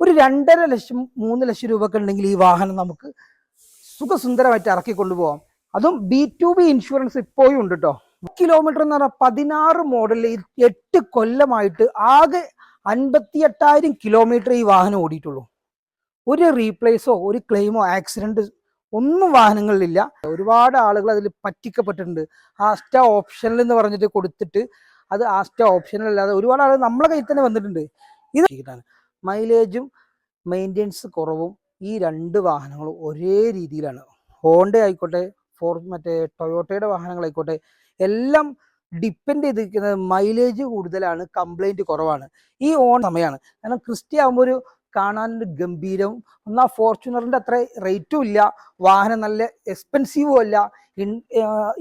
ഒരു രണ്ടര ലക്ഷം മൂന്ന് ലക്ഷം രൂപ ഒക്കെ ഉണ്ടെങ്കിൽ ഈ വാഹനം നമുക്ക് സുഖസുന്ദരമായിട്ട് ഇറക്കി കൊണ്ടുപോകാം അതും ബി ടു ബി ഇൻഷുറൻസ് ഇപ്പോഴും ഉണ്ട് കേട്ടോ കിലോമീറ്റർ എന്ന് പറഞ്ഞാൽ പതിനാറ് മോഡലിൽ എട്ട് കൊല്ലമായിട്ട് ആകെ അൻപത്തി എട്ടായിരം കിലോമീറ്റർ ഈ വാഹനം ഓടിയിട്ടുള്ളൂ. ഒരു റീപ്ലേസോ ഒരു ക്ലെയിമോ ആക്സിഡന്റ് ഒന്നും വാഹനങ്ങളിലില്ല. ഒരുപാട് ആളുകൾ അതിൽ പറ്റിക്കപ്പെട്ടിട്ടുണ്ട്. ആസ്റ്റ ഓപ്ഷനിൽ എന്ന് പറഞ്ഞിട്ട് കൊടുത്തിട്ട് അത് ആസ്റ്റ ഓപ്ഷനിൽ അല്ലാതെ ഒരുപാട് ആളുകൾ നമ്മളെ കയ്യിൽ തന്നെ വന്നിട്ടുണ്ട്. ഇത് മൈലേജും മെയിന്റെനൻസ് കുറവും ഈ രണ്ട് വാഹനങ്ങളും ഒരേ രീതിയിലാണ്. ഹോണ്ട ആയിക്കോട്ടെ ഫോർ മറ്റേ ടൊയോട്ടയുടെ വാഹനങ്ങളായിക്കോട്ടെ എല്ലാം ഡിപ്പെൻഡ് ചെയ്തിരിക്കുന്നത് മൈലേജ് കൂടുതലാണ് കംപ്ലൈന്റ് കുറവാണ്. ഈ ഓൺ സമയമാണ് കാരണം ക്രിസ്റ്റി ആകുമ്പോൾ ഒരു കാണാൻ ഗംഭീരം എന്നാൽ ഫോർച്യൂണറിന്റെ അത്ര റേറ്റും ഇല്ല വാഹനം നല്ല എക്സ്പെൻസീവും അല്ല.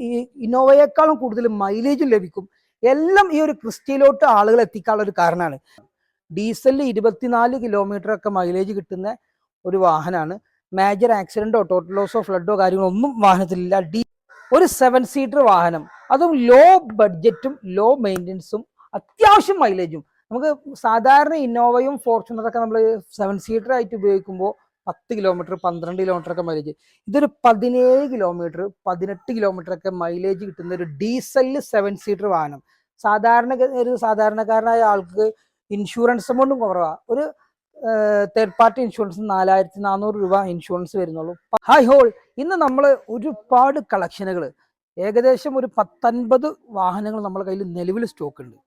ഈ ഇന്നോവയേക്കാളും കൂടുതൽ മൈലേജും ലഭിക്കും. എല്ലാം ഈ ഒരു ക്രിസ്റ്റിയിലോട്ട് ആളുകൾ എത്തിക്കാനുള്ള ഒരു കാരണമാണ്. ഡീസലിൽ ഇരുപത്തിനാല് കിലോമീറ്റർ ഒക്കെ മൈലേജ് കിട്ടുന്ന ഒരു വാഹനമാണ് മേജർ ആക്സിഡന്റോ ടോട്ടൽ ലോസോ ഫ്ലഡോ കാര്യങ്ങളോ ഒന്നും വാഹനത്തിലില്ല. ഡീ ഒരു സെവൻ സീറ്റർ വാഹനം. അതും ലോ ബഡ്ജറ്റും ലോ മെയിന്റനൻസും അത്യാവശ്യം മൈലേജും നമുക്ക് സാധാരണ ഇന്നോവയും ഫോർച്യൂണറൊക്കെ നമ്മൾ സെവൻ സീറ്റർ ആയിട്ട് ഉപയോഗിക്കുമ്പോൾ പത്ത് കിലോമീറ്റർ പന്ത്രണ്ട് കിലോമീറ്റർ ഒക്കെ മൈലേജ് ഇതൊരു പതിനേഴ് കിലോമീറ്റർ പതിനെട്ട് കിലോമീറ്റർ ഒക്കെ മൈലേജ് കിട്ടുന്ന ഒരു ഡീസലിൽ സെവൻ സീറ്റർ വാഹനം. സാധാരണ ഒരു സാധാരണക്കാരനായ ആൾക്ക് ഇൻഷുറൻസ് എമൗണ്ടും കുറവാണ് ഒരു തേർഡ് പാർട്ടി ഇൻഷുറൻസ് നാലായിരത്തി നാനൂറ് രൂപ ഇൻഷുറൻസ് വരുന്നുള്ളൂ. ഹൈ ഹോൾ ഇന്ന് നമ്മൾ ഒരുപാട് കളക്ഷനുകൾ ഏകദേശം ഒരു പത്തൊൻപത് വാഹനങ്ങൾ നമ്മുടെ കയ്യിൽ നിലവിൽ സ്റ്റോക്ക് ഉണ്ട്.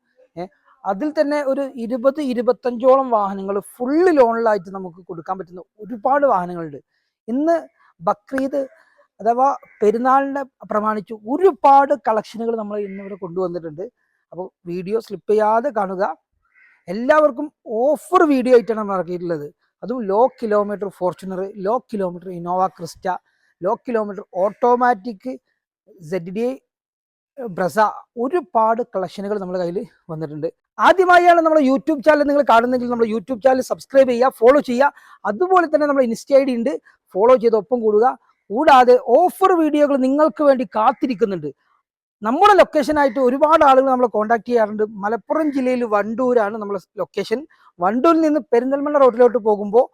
അതിൽ തന്നെ ഒരു ഇരുപത് ഇരുപത്തഞ്ചോളം വാഹനങ്ങൾ ഫുള്ള് ലോണിലായിട്ട് നമുക്ക് കൊടുക്കാൻ പറ്റുന്ന ഒരുപാട് വാഹനങ്ങളുണ്ട്. ഇന്ന് ബക്രീദ് അഥവാ പെരുന്നാളിനെ പ്രമാണിച്ച് ഒരുപാട് കളക്ഷനുകൾ നമ്മൾ ഇന്നിവിടെ കൊണ്ടുവന്നിട്ടുണ്ട്. അപ്പോൾ വീഡിയോ സ്ലിപ്പ് ചെയ്യാതെ കാണുക. എല്ലാവർക്കും ഓഫർ വീഡിയോ ആയിട്ടാണ് നമ്മൾ ഇറക്കിയിട്ടുള്ളത്. അതും low kilometre Fortuner low kilometre Innova Crysta low kilometre automatic Z D Brezza ഒരുപാട് കളക്ഷനുകൾ നമ്മുടെ കയ്യിൽ വന്നിട്ടുണ്ട്. ആദ്യമായാണ് നമ്മുടെ യൂട്യൂബ് ചാനൽ നിങ്ങൾ കാണുന്നെങ്കിൽ നമ്മുടെ യൂട്യൂബ് ചാനൽ സബ്സ്ക്രൈബ് ചെയ്യുക ഫോളോ ചെയ്യുക. അതുപോലെ തന്നെ നമ്മുടെ ഇൻസ്റ്റ ഐ ഡി ഉണ്ട്. ഫോളോ ചെയ്ത് ഒപ്പം കൂടുക. കൂടാതെ ഓഫർ വീഡിയോകൾ നിങ്ങൾക്ക് വേണ്ടി കാത്തിരിക്കുന്നുണ്ട്. നമ്മുടെ ലൊക്കേഷനായിട്ട് ഒരുപാട് ആളുകൾ നമ്മളെ കോൺടാക്ട് ചെയ്യാറുണ്ട്. മലപ്പുറം ജില്ലയിൽ വണ്ടൂരാണ് നമ്മുടെ ലൊക്കേഷൻ വണ്ടൂരിൽ നിന്ന് പെരിന്തൽമണ്ണ റോഡിലോട്ട് പോകുമ്പോൾ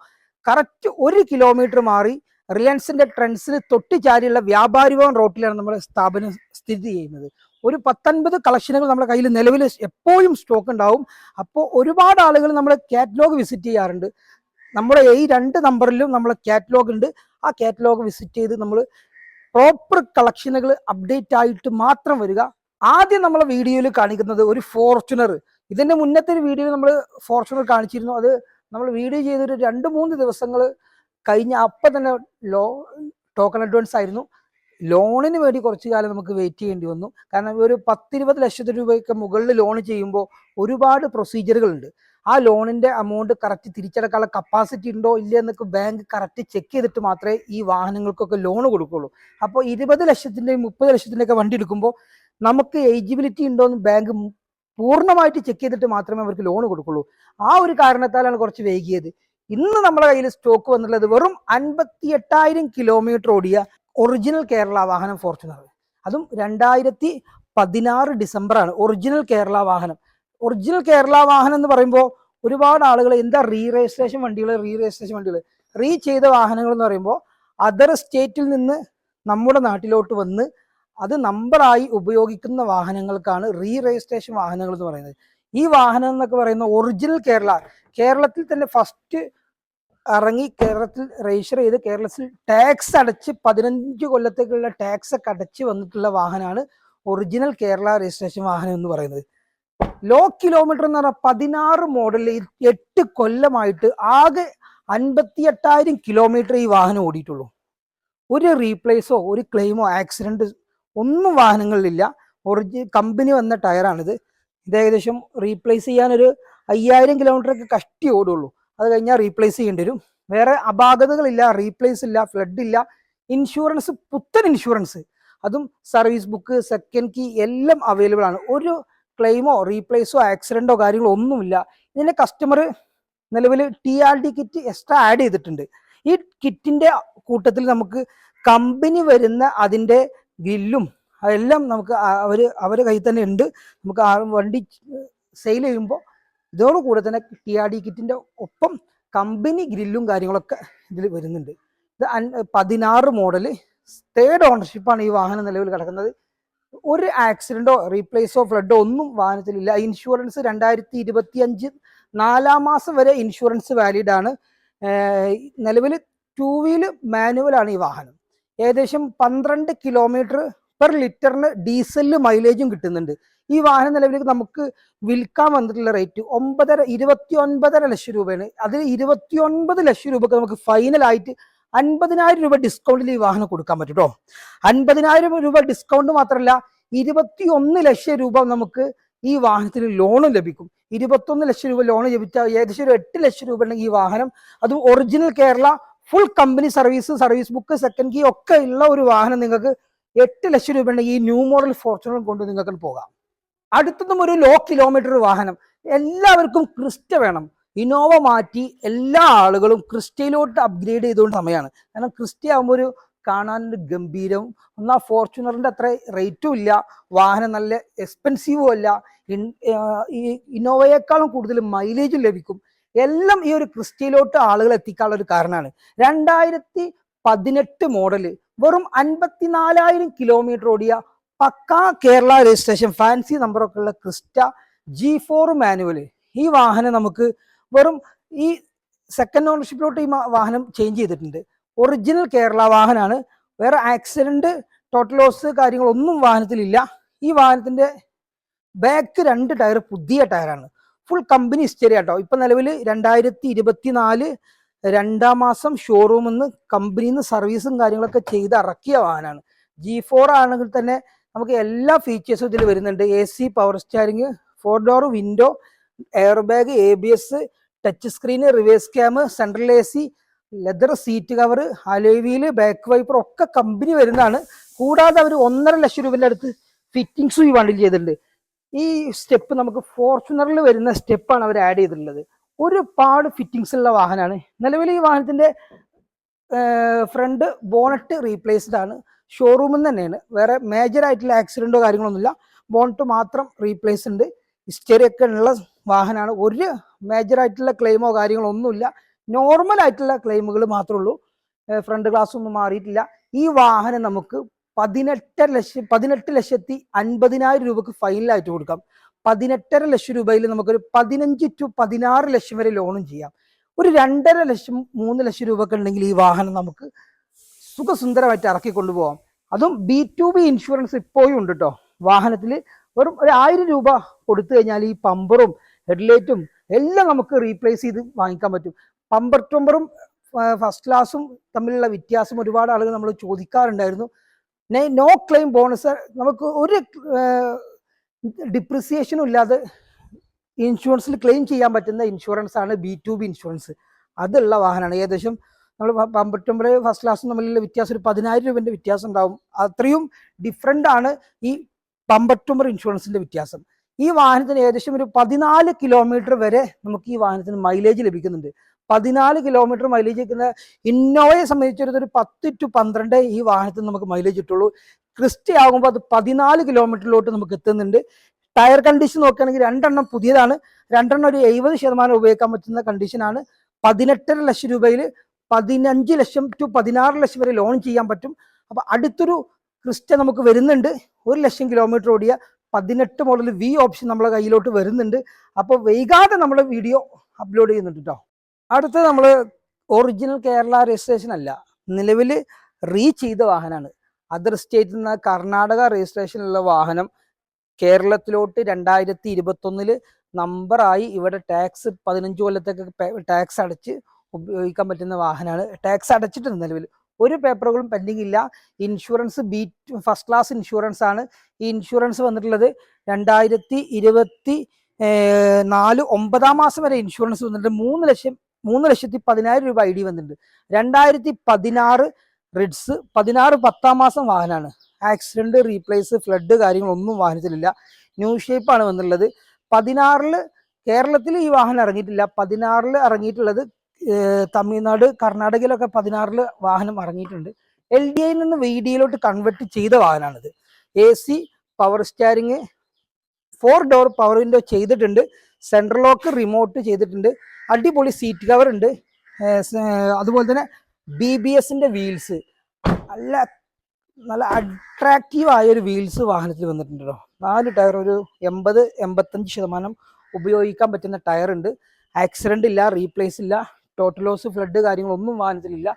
കറക്റ്റ് ഒരു കിലോമീറ്റർ മാറി റിലയൻസിന്റെ ട്രെൻഡ്സിന് തൊട്ട് ചാരിയുള്ള വ്യാപാരി ഭവൻ റോട്ടിലാണ് നമ്മുടെ സ്ഥാപനം സ്ഥിതി ചെയ്യുന്നത്. ഒരു പത്തൊൻപത് കളക്ഷനുകൾ നമ്മുടെ കയ്യിൽ നിലവിൽ എപ്പോഴും സ്റ്റോക്ക് ഉണ്ടാവും. അപ്പോൾ ഒരുപാട് ആളുകൾ നമ്മുടെ കാറ്റലോഗ് വിസിറ്റ് ചെയ്യാറുണ്ട്. നമ്മുടെ ഈ രണ്ട് നമ്പറിലും നമ്മളെ കാറ്റലോഗ് ഉണ്ട്. ആ കാറ്റലോഗ് വിസിറ്റ് ചെയ്ത് നമ്മൾ പ്രോപ്പർ കളക്ഷനുകൾ അപ്ഡേറ്റ് ആയിട്ട് മാത്രം വരിക. ആദ്യം നമ്മളെ വീഡിയോയിൽ കാണിക്കുന്നത് ഒരു ഫോർച്യൂണർ ഇതിന്റെ മുന്നത്തെ ഒരു വീഡിയോ നമ്മൾ ഫോർച്യൂണർ കാണിച്ചിരുന്നു. അത് നമ്മൾ വീഡിയോ ചെയ്തൊരു രണ്ട് മൂന്ന് ദിവസങ്ങൾ കഴിഞ്ഞ അപ്പം തന്നെ ലോ ടോക്കൺ അഡ്വാൻസ് ആയിരുന്നു. ലോണിന് വേണ്ടി കുറച്ച് കാലം നമുക്ക് വെയിറ്റ് ചെയ്യേണ്ടി വന്നു. കാരണം ഒരു പത്തിരുപത് ലക്ഷത്തി രൂപയ്ക്ക് മുകളിൽ ലോൺ ചെയ്യുമ്പോൾ ഒരുപാട് പ്രൊസീജിയറുകളുണ്ട് ആ ലോണിന്റെ എമൗണ്ട് കറക്റ്റ് തിരിച്ചടക്കാനുള്ള കപ്പാസിറ്റി ഉണ്ടോ ഇല്ല എന്നൊക്കെ ബാങ്ക് കറക്റ്റ് ചെക്ക് ചെയ്തിട്ട് മാത്രമേ ഈ വാഹനങ്ങൾക്കൊക്കെ ലോൺ കൊടുക്കുള്ളൂ. അപ്പോൾ ഇരുപത് ലക്ഷത്തിന്റെയും മുപ്പത് ലക്ഷത്തിന്റെ ഒക്കെ വണ്ടി എടുക്കുമ്പോൾ നമുക്ക് എലിജിബിലിറ്റി ഉണ്ടോ എന്ന് ബാങ്ക് പൂർണമായിട്ട് ചെക്ക് ചെയ്തിട്ട് മാത്രമേ അവർക്ക് ലോൺ കൊടുക്കുള്ളൂ. ആ ഒരു കാരണത്താലാണ് കുറച്ച് വൈകിയത്. ഇന്ന് നമ്മുടെ കയ്യിൽ സ്റ്റോക്ക് വന്നിട്ടുള്ളത് വെറും അൻപത്തി എട്ടായിരം കിലോമീറ്റർ ഓടിയ ഒറിജിനൽ കേരള വാഹനം ഫോർച്യൂണർ അതും രണ്ടായിരത്തി പതിനാറ് ഡിസംബറാണ് ഒറിജിനൽ കേരള വാഹനം. ഒറിജിനൽ കേരള വാഹനം എന്ന് പറയുമ്പോൾ ഒരുപാട് ആളുകൾ എന്താ റീ രജിസ്ട്രേഷൻ വണ്ടികൾ റീ രജിസ്ട്രേഷൻ വണ്ടികൾ റീ ചെയ്ത വാഹനങ്ങൾ എന്ന് പറയുമ്പോൾ അതർ സ്റ്റേറ്റിൽ നിന്ന് നമ്മുടെ നാട്ടിലോട്ട് വന്ന് അത് നമ്പറായി ഉപയോഗിക്കുന്ന വാഹനങ്ങൾക്കാണ് റീ രജിസ്ട്രേഷൻ വാഹനങ്ങൾ എന്ന് പറയുന്നത്. ഈ വാഹനം എന്നൊക്കെ പറയുന്ന ഒറിജിനൽ കേരള കേരളത്തിൽ തന്നെ ഫസ്റ്റ് ഇറങ്ങി കേരളത്തിൽ രജിസ്റ്റർ ചെയ്ത് കേരളത്തിൽ ടാക്സ് അടച്ച് പതിനഞ്ച് കൊല്ലത്തേക്കുള്ള ടാക്സ് ഒക്കെ അടച്ച് വന്നിട്ടുള്ള വാഹനമാണ് ഒറിജിനൽ കേരള രജിസ്ട്രേഷൻ വാഹനം എന്ന് പറയുന്നത്. ലോ കിലോമീറ്റർ എന്ന് പറഞ്ഞാൽ പതിനാറ് മോഡലിൽ എട്ട് കൊല്ലമായിട്ട് ആകെ അൻപത്തി എട്ടായിരം കിലോമീറ്റർ ഈ വാഹനം ഓടിയിട്ടുള്ളൂ. ഒരു റീപ്ലേസോ ഒരു ക്ലെയിമോ ആക്സിഡന്റ് ഒന്നും വാഹനങ്ങളിലില്ല. ഒറിജി കമ്പനി വന്ന ടയറാണിത് ഇത് ഏകദേശം റീപ്ലേസ് ചെയ്യാനൊരു അയ്യായിരം കിലോമീറ്റർ ഒക്കെ കഷ്ടി ഓടുള്ളൂ. അത് കഴിഞ്ഞാൽ റീപ്ലേസ് ചെയ്യേണ്ടി വരും. വേറെ അപാകതകളില്ല റീപ്ലേസ് ഇല്ല ഫ്ലഡ് ഇല്ല. ഇൻഷുറൻസ് പുത്തൻ ഇൻഷുറൻസ് അതും സർവീസ് ബുക്ക് സെക്കൻഡ് കീ എല്ലാം അവൈലബിൾ ആണ്. ഒരു ക്ലെയിമോ റീപ്ലേസോ ആക്സിഡന്റോ കാര്യങ്ങളോ ഒന്നുമില്ല. ഇതിന്റെ കസ്റ്റമർ നിലവിൽ T R D kit extra add ചെയ്തിട്ടുണ്ട്. ഈ കിറ്റിന്റെ കൂട്ടത്തിൽ നമുക്ക് കമ്പനി വരുന്ന അതിന്റെ ഗ്രില്ലും അതെല്ലാം നമുക്ക് അവർ അവരെ കയ്യിൽ തന്നെ ഉണ്ട്. നമുക്ക് ആ വണ്ടി സെയിൽ ചെയ്യുമ്പോൾ ഇതോടുകൂടെ തന്നെ ടി ആർ ഡി കിറ്റിന്റെ ഒപ്പം കമ്പനി ഗ്രില്ലും കാര്യങ്ങളൊക്കെ ഇതിൽ വരുന്നുണ്ട്. ഇത് പതിനാറ് മോഡൽ തേർഡ് ഓണർഷിപ്പാണ് ഈ വാഹനം നിലവിൽ കിടക്കുന്നത്. ഒരു ആക്സിഡന്റോ റീപ്ലേസോ ഫ്ലഡോ ഒന്നും വാഹനത്തിലില്ല. ഇൻഷുറൻസ് രണ്ടായിരത്തി ഇരുപത്തി അഞ്ച് നാലാം മാസം വരെ ഇൻഷുറൻസ് വാലിഡ് ആണ്. നിലവിൽ ടൂ വീൽ മാനുവൽ ആണ് ഈ വാഹനം. ഏകദേശം പന്ത്രണ്ട് കിലോമീറ്റർ പെർ ലിറ്ററിന് ഡീസലിന് മൈലേജും കിട്ടുന്നുണ്ട്. ഈ വാഹനം നിലവിൽ നമുക്ക് വിൽക്കാൻ വന്നിട്ടുള്ള റേറ്റ് ഒമ്പതര ഇരുപത്തി ഒൻപതര ലക്ഷം രൂപയാണ്. അതിൽ ഇരുപത്തി ഒൻപത് ലക്ഷം രൂപക്ക് നമുക്ക് ഫൈനലായിട്ട് അൻപതിനായിരം രൂപ ഡിസ്കൗണ്ടിൽ ഈ വാഹനം കൊടുക്കാൻ പറ്റും കേട്ടോ അൻപതിനായിരം രൂപ ഡിസ്കൗണ്ട് മാത്രമല്ല ഇരുപത്തി ഒന്ന് ലക്ഷം രൂപ നമുക്ക് ഈ വാഹനത്തിന് ലോണും ലഭിക്കും. ഇരുപത്തൊന്ന് ലക്ഷം രൂപ ലോൺ ലഭിച്ചാൽ ഏകദേശം ഒരു എട്ട് ലക്ഷം രൂപ ഉണ്ടെങ്കിൽ ഈ വാഹനം അത് original Kerala full company service service book second key ഒക്കെ ഉള്ള ഒരു വാഹനം നിങ്ങൾക്ക് എട്ട് ലക്ഷം രൂപ ഉണ്ടെങ്കിൽ ഈ ന്യൂ മോഡൽ ഫോർച്യൂണർ കൊണ്ട് നിങ്ങൾക്ക് പോകാം. അടുത്തതും ഒരു ലോ കിലോമീറ്റർ വാഹനം. എല്ലാവർക്കും ക്രിസ്റ്റ വേണം. ഇനോവ മാറ്റി എല്ലാ ആളുകളും ക്രിസ്റ്റയിലോട്ട് അപ്ഗ്രേഡ് ചെയ്തുകൊണ്ട് സമയമാണ് കാരണം ക്രിസ്റ്റ ആകുമ്പോൾ ഒരു കാണാൻ ഗംഭീരവും എന്നാൽ ഫോർച്യൂണറിന്റെ അത്ര റേറ്റും ഇല്ല. വാഹനം നല്ല എക്സ്പെൻസീവും അല്ല. ഈ ഇന്നോവയേക്കാളും കൂടുതൽ മൈലേജും ലഭിക്കും. എല്ലാം ഈ ഒരു ക്രിസ്റ്റയിലോട്ട് ആളുകൾ എത്തിക്കാനുള്ള ഒരു കാരണമാണ്. രണ്ടായിരത്തി പതിനെട്ട് മോഡൽ വെറും അൻപത്തിനാലായിരം കിലോമീറ്റർ ഓടിയ പക്കാ കേരള രജിസ്ട്രേഷൻ ഫാൻസി നമ്പറൊക്കെ ഉള്ള ക്രിസ്റ്റ ജി ഫോർ മാനുവൽ ഈ വാഹനം നമുക്ക് വെറും ഈ സെക്കൻഡ് ഓണർഷിപ്പിലോട്ട് ഈ വാഹനം ചേഞ്ച് ചെയ്തിട്ടുണ്ട്. ഒറിജിനൽ കേരള വാഹനമാണ് വേറെ ആക്സിഡന്റ് ടോട്ടൽ ലോസ് കാര്യങ്ങളൊന്നും വാഹനത്തിലില്ല. ഈ വാഹനത്തിന്റെ ബാക്ക് രണ്ട് ടയർ പുതിയ ടയറാണ് ഫുൾ കമ്പനി ഹിസ്റ്ററി ആട്ടോ. ഇപ്പൊ നിലവിൽ രണ്ടായിരത്തി ഇരുപത്തിനാല് രണ്ടാം മാസം ഷോറൂമിൽ നിന്ന് കമ്പനിയിൽ നിന്ന് സർവീസും കാര്യങ്ങളൊക്കെ ചെയ്ത് ഇറക്കിയ വാഹനമാണ് ജി ഫോർ ആണെങ്കിൽ തന്നെ നമുക്ക് എല്ലാ ഫീച്ചേഴ്സും ഇതിൽ വരുന്നുണ്ട്. A C power steering four door window air bag A B S touch screen reverse cam central A C leather seat cover alloy back wiper ഒക്കെ കമ്പനി വരുന്നതാണ്. കൂടാതെ അവർ ഒന്നര ലക്ഷം രൂപന്റെ അടുത്ത് ഫിറ്റിങ്സും ഈ വണ്ടിയിൽ ചെയ്തിട്ടുണ്ട്. ഈ സ്റ്റെപ്പ് നമുക്ക് ഫോർച്യൂണറിൽ വരുന്ന സ്റ്റെപ്പാണ് അവർ ആഡ് ചെയ്തിട്ടുള്ളത്. ഒരുപാട് ഫിറ്റിങ്സ് ഉള്ള വാഹനമാണ്. നിലവിൽ ഈ വാഹനത്തിന്റെ ഫ്രണ്ട് ബോണറ്റ് റീപ്ലേസ്ഡ് ആണ്. ഷോറൂമിൽ തന്നെയാണ്. വേറെ മേജർ ആയിട്ടുള്ള ആക്സിഡന്റോ കാര്യങ്ങളൊന്നുമില്ല. ബോണറ്റ് മാത്രം റീപ്ലേസ് ഉണ്ട്. ഹിസ്റ്ററി ഒക്കെ ഉള്ള വാഹനമാണ്. ഒരു മേജർ ആയിട്ടുള്ള ക്ലെയിമോ കാര്യങ്ങളോ ഒന്നുമില്ല. നോർമൽ ആയിട്ടുള്ള ക്ലെയിമുകൾ മാത്രമേ ഉള്ളൂ. ഫ്രണ്ട് ഗ്ലാസ് ഒന്നും മാറിയിട്ടില്ല. ഈ വാഹനം നമുക്ക് പതിനെട്ടര ലക്ഷം പതിനെട്ട് ലക്ഷത്തി അൻപതിനായിരം രൂപക്ക് ഫൈനലായിട്ട് കൊടുക്കാം. പതിനെട്ടര ലക്ഷം രൂപയിൽ നമുക്കൊരു പതിനഞ്ച് ടു പതിനാറ് ലക്ഷം വരെ ലോണും ചെയ്യാം. ഒരു രണ്ടര ലക്ഷം മൂന്ന് ലക്ഷം രൂപ ഒക്കെ ഉണ്ടെങ്കിൽ ഈ വാഹനം നമുക്ക് സുഖസുന്ദരമായിട്ട് ഇറക്കി കൊണ്ടുപോകാം അതും ബി ടു ബി ഇൻഷുറൻസ് ഇപ്പോഴും ഉണ്ട് കേട്ടോ വാഹനത്തിൽ വെറും ഒരു ആയിരം രൂപ കൊടുത്തു കഴിഞ്ഞാൽ ഈ പമ്പറും ഹെഡ്ലൈറ്റും എല്ലാം നമുക്ക് റീപ്ലേസ് ചെയ്ത് വാങ്ങിക്കാൻ പറ്റും. പമ്പർ ടമ്പറും ഫസ്റ്റ് ക്ലാസ്സും തമ്മിലുള്ള വ്യത്യാസം ഒരുപാട് ആളുകൾ നമ്മൾ ചോദിക്കാറുണ്ടായിരുന്നു. നോ ക്ലെയിം ബോണസ് നമുക്ക് ഒരു ഡിപ്രിസിയേഷനും ഇല്ലാതെ ഇൻഷുറൻസിൽ ക്ലെയിം ചെയ്യാൻ പറ്റുന്ന ഇൻഷുറൻസ് ആണ് ബി ടു ബി ഇൻഷുറൻസ് അതുള്ള വാഹനമാണ്. ഏകദേശം നമ്മൾ പമ്പറ്റുമ്പോൾ ഫസ്റ്റ് ക്ലാസ്സും തമ്മിലുള്ള വ്യത്യാസം ഒരു പതിനായിരം രൂപന്റെ വ്യത്യാസം ഉണ്ടാവും. അത്രയും ഡിഫറെന്റ് ആണ് ഈ പമ്പറ്റുമ്പർ ഇൻഷുറൻസിന്റെ വ്യത്യാസം. ഈ വാഹനത്തിന് ഏകദേശം ഒരു പതിനാല് കിലോമീറ്റർ വരെ നമുക്ക് ഈ വാഹനത്തിന് മൈലേജ് ലഭിക്കുന്നുണ്ട്. പതിനാല് കിലോമീറ്റർ മൈലേജ് കിട്ടുന്ന ഇന്നോവയെ സംബന്ധിച്ചിടത്തോളം ഒരു പത്ത് ടു പന്ത്രണ്ട് ഈ വാഹനത്തിന് നമുക്ക് മൈലേജ് കിട്ടുള്ളൂ. ക്രിസ്റ്റ ആകുമ്പോൾ അത് പതിനാല് കിലോമീറ്ററിലോട്ട് നമുക്ക് എത്തുന്നുണ്ട്. ടയർ കണ്ടീഷൻ നോക്കുകയാണെങ്കിൽ രണ്ടെണ്ണം പുതിയതാണ്. രണ്ടെണ്ണം ഒരു എഴുപത് ശതമാനം ഉപയോഗിക്കാൻ പറ്റുന്ന കണ്ടീഷനാണ് പതിനെട്ടര ലക്ഷം രൂപയിൽ പതിനഞ്ച് ലക്ഷം ടു പതിനാറ് ലക്ഷം വരെ ലോൺ ചെയ്യാൻ പറ്റും. അപ്പൊ അടുത്തൊരു ക്രിസ്റ്റ നമുക്ക് വരുന്നുണ്ട്. ഒരു ലക്ഷം കിലോമീറ്റർ ഓടിയ പതിനെട്ട് മോഡൽ വി ഓപ്ഷൻ നമ്മളെ കയ്യിലോട്ട് വരുന്നുണ്ട്. അപ്പോൾ വൈകാതെ നമ്മൾ വീഡിയോ അപ്ലോഡ് ചെയ്യുന്നുണ്ട് കേട്ടോ അടുത്ത നമ്മൾ ഒറിജിനൽ കേരള രജിസ്ട്രേഷൻ അല്ല. നിലവിൽ റീ ചെയ്ത വാഹനമാണ് അതർ സ്റ്റേറ്റിൽ നിന്ന് കർണാടക രജിസ്ട്രേഷനുള്ള വാഹനം കേരളത്തിലോട്ട് രണ്ടായിരത്തി ഇരുപത്തൊന്നിൽ നമ്പറായി ഇവിടെ ടാക്സ് പതിനഞ്ച് കൊല്ലത്തേക്ക് ടാക്സ് അടച്ച് ഉപയോഗിക്കാൻ പറ്റുന്ന വാഹനമാണ് ടാക്സ് അടച്ചിട്ടുണ്ട് നിലവിൽ ഒരു പേപ്പറുകളും പെൻഡിങ് ഇല്ല. Insurance B first class insurance ആണ്. ഈ ഇൻഷുറൻസ് വന്നിട്ടുള്ളത് രണ്ടായിരത്തി ഇരുപത്തി നാല് ഒമ്പതാം മാസം വരെ ഇൻഷുറൻസ് വന്നിട്ടുണ്ട്. മൂന്ന് ലക്ഷം മൂന്ന് ലക്ഷത്തി പതിനായിരം രൂപ ഐ ഡി വന്നിട്ടുണ്ട്. രണ്ടായിരത്തി പതിനാറ് റിഡ്സ് പതിനാറ് പത്താം മാസം വാഹനമാണ് ആക്സിഡന്റ് റീപ്ലേസ് ഫ്ലഡ് കാര്യങ്ങളൊന്നും വാഹനത്തിലില്ല. ന്യൂ ഷേപ്പാണ് വന്നിട്ടുള്ളത്. പതിനാറിൽ കേരളത്തിൽ ഈ വാഹനം ഇറങ്ങിയിട്ടില്ല. പതിനാറിൽ ഇറങ്ങിയിട്ടുള്ളത് തമിഴ്നാട് കർണാടകയിലൊക്കെ പതിനാറിൽ വാഹനം ഇറങ്ങിയിട്ടുണ്ട്. എൽ ഡി ഐയിൽ നിന്ന് വി ഡിയിലോട്ട് കൺവെർട്ട് ചെയ്ത വാഹനമാണിത് A C power steering four door power window ചെയ്തിട്ടുണ്ട്. സെൻട്രൽ ലോക്ക് റിമോട്ട് ചെയ്തിട്ടുണ്ട്. അടിപൊളി സീറ്റ് കവർ ഉണ്ട്. അതുപോലെ തന്നെ ബി ബി എസിന്റെ വീൽസ് നല്ല നല്ല അട്രാക്റ്റീവ് ആയ ഒരു വീൽസ് വാഹനത്തിൽ വന്നിട്ടുണ്ട് കേട്ടോ നാല് ടയർ ഒരു എൺപത് എൺപത്തഞ്ച് ശതമാനം ഉപയോഗിക്കാൻ പറ്റുന്ന ടയർ ഉണ്ട്. ആക്സിഡന്റ് ഇല്ല റീപ്ലേസ് ഇല്ല. ടോട്ടൽ ലോസ് ഫ്ലഡ് കാര്യങ്ങളൊന്നും വാഹനത്തിലില്ല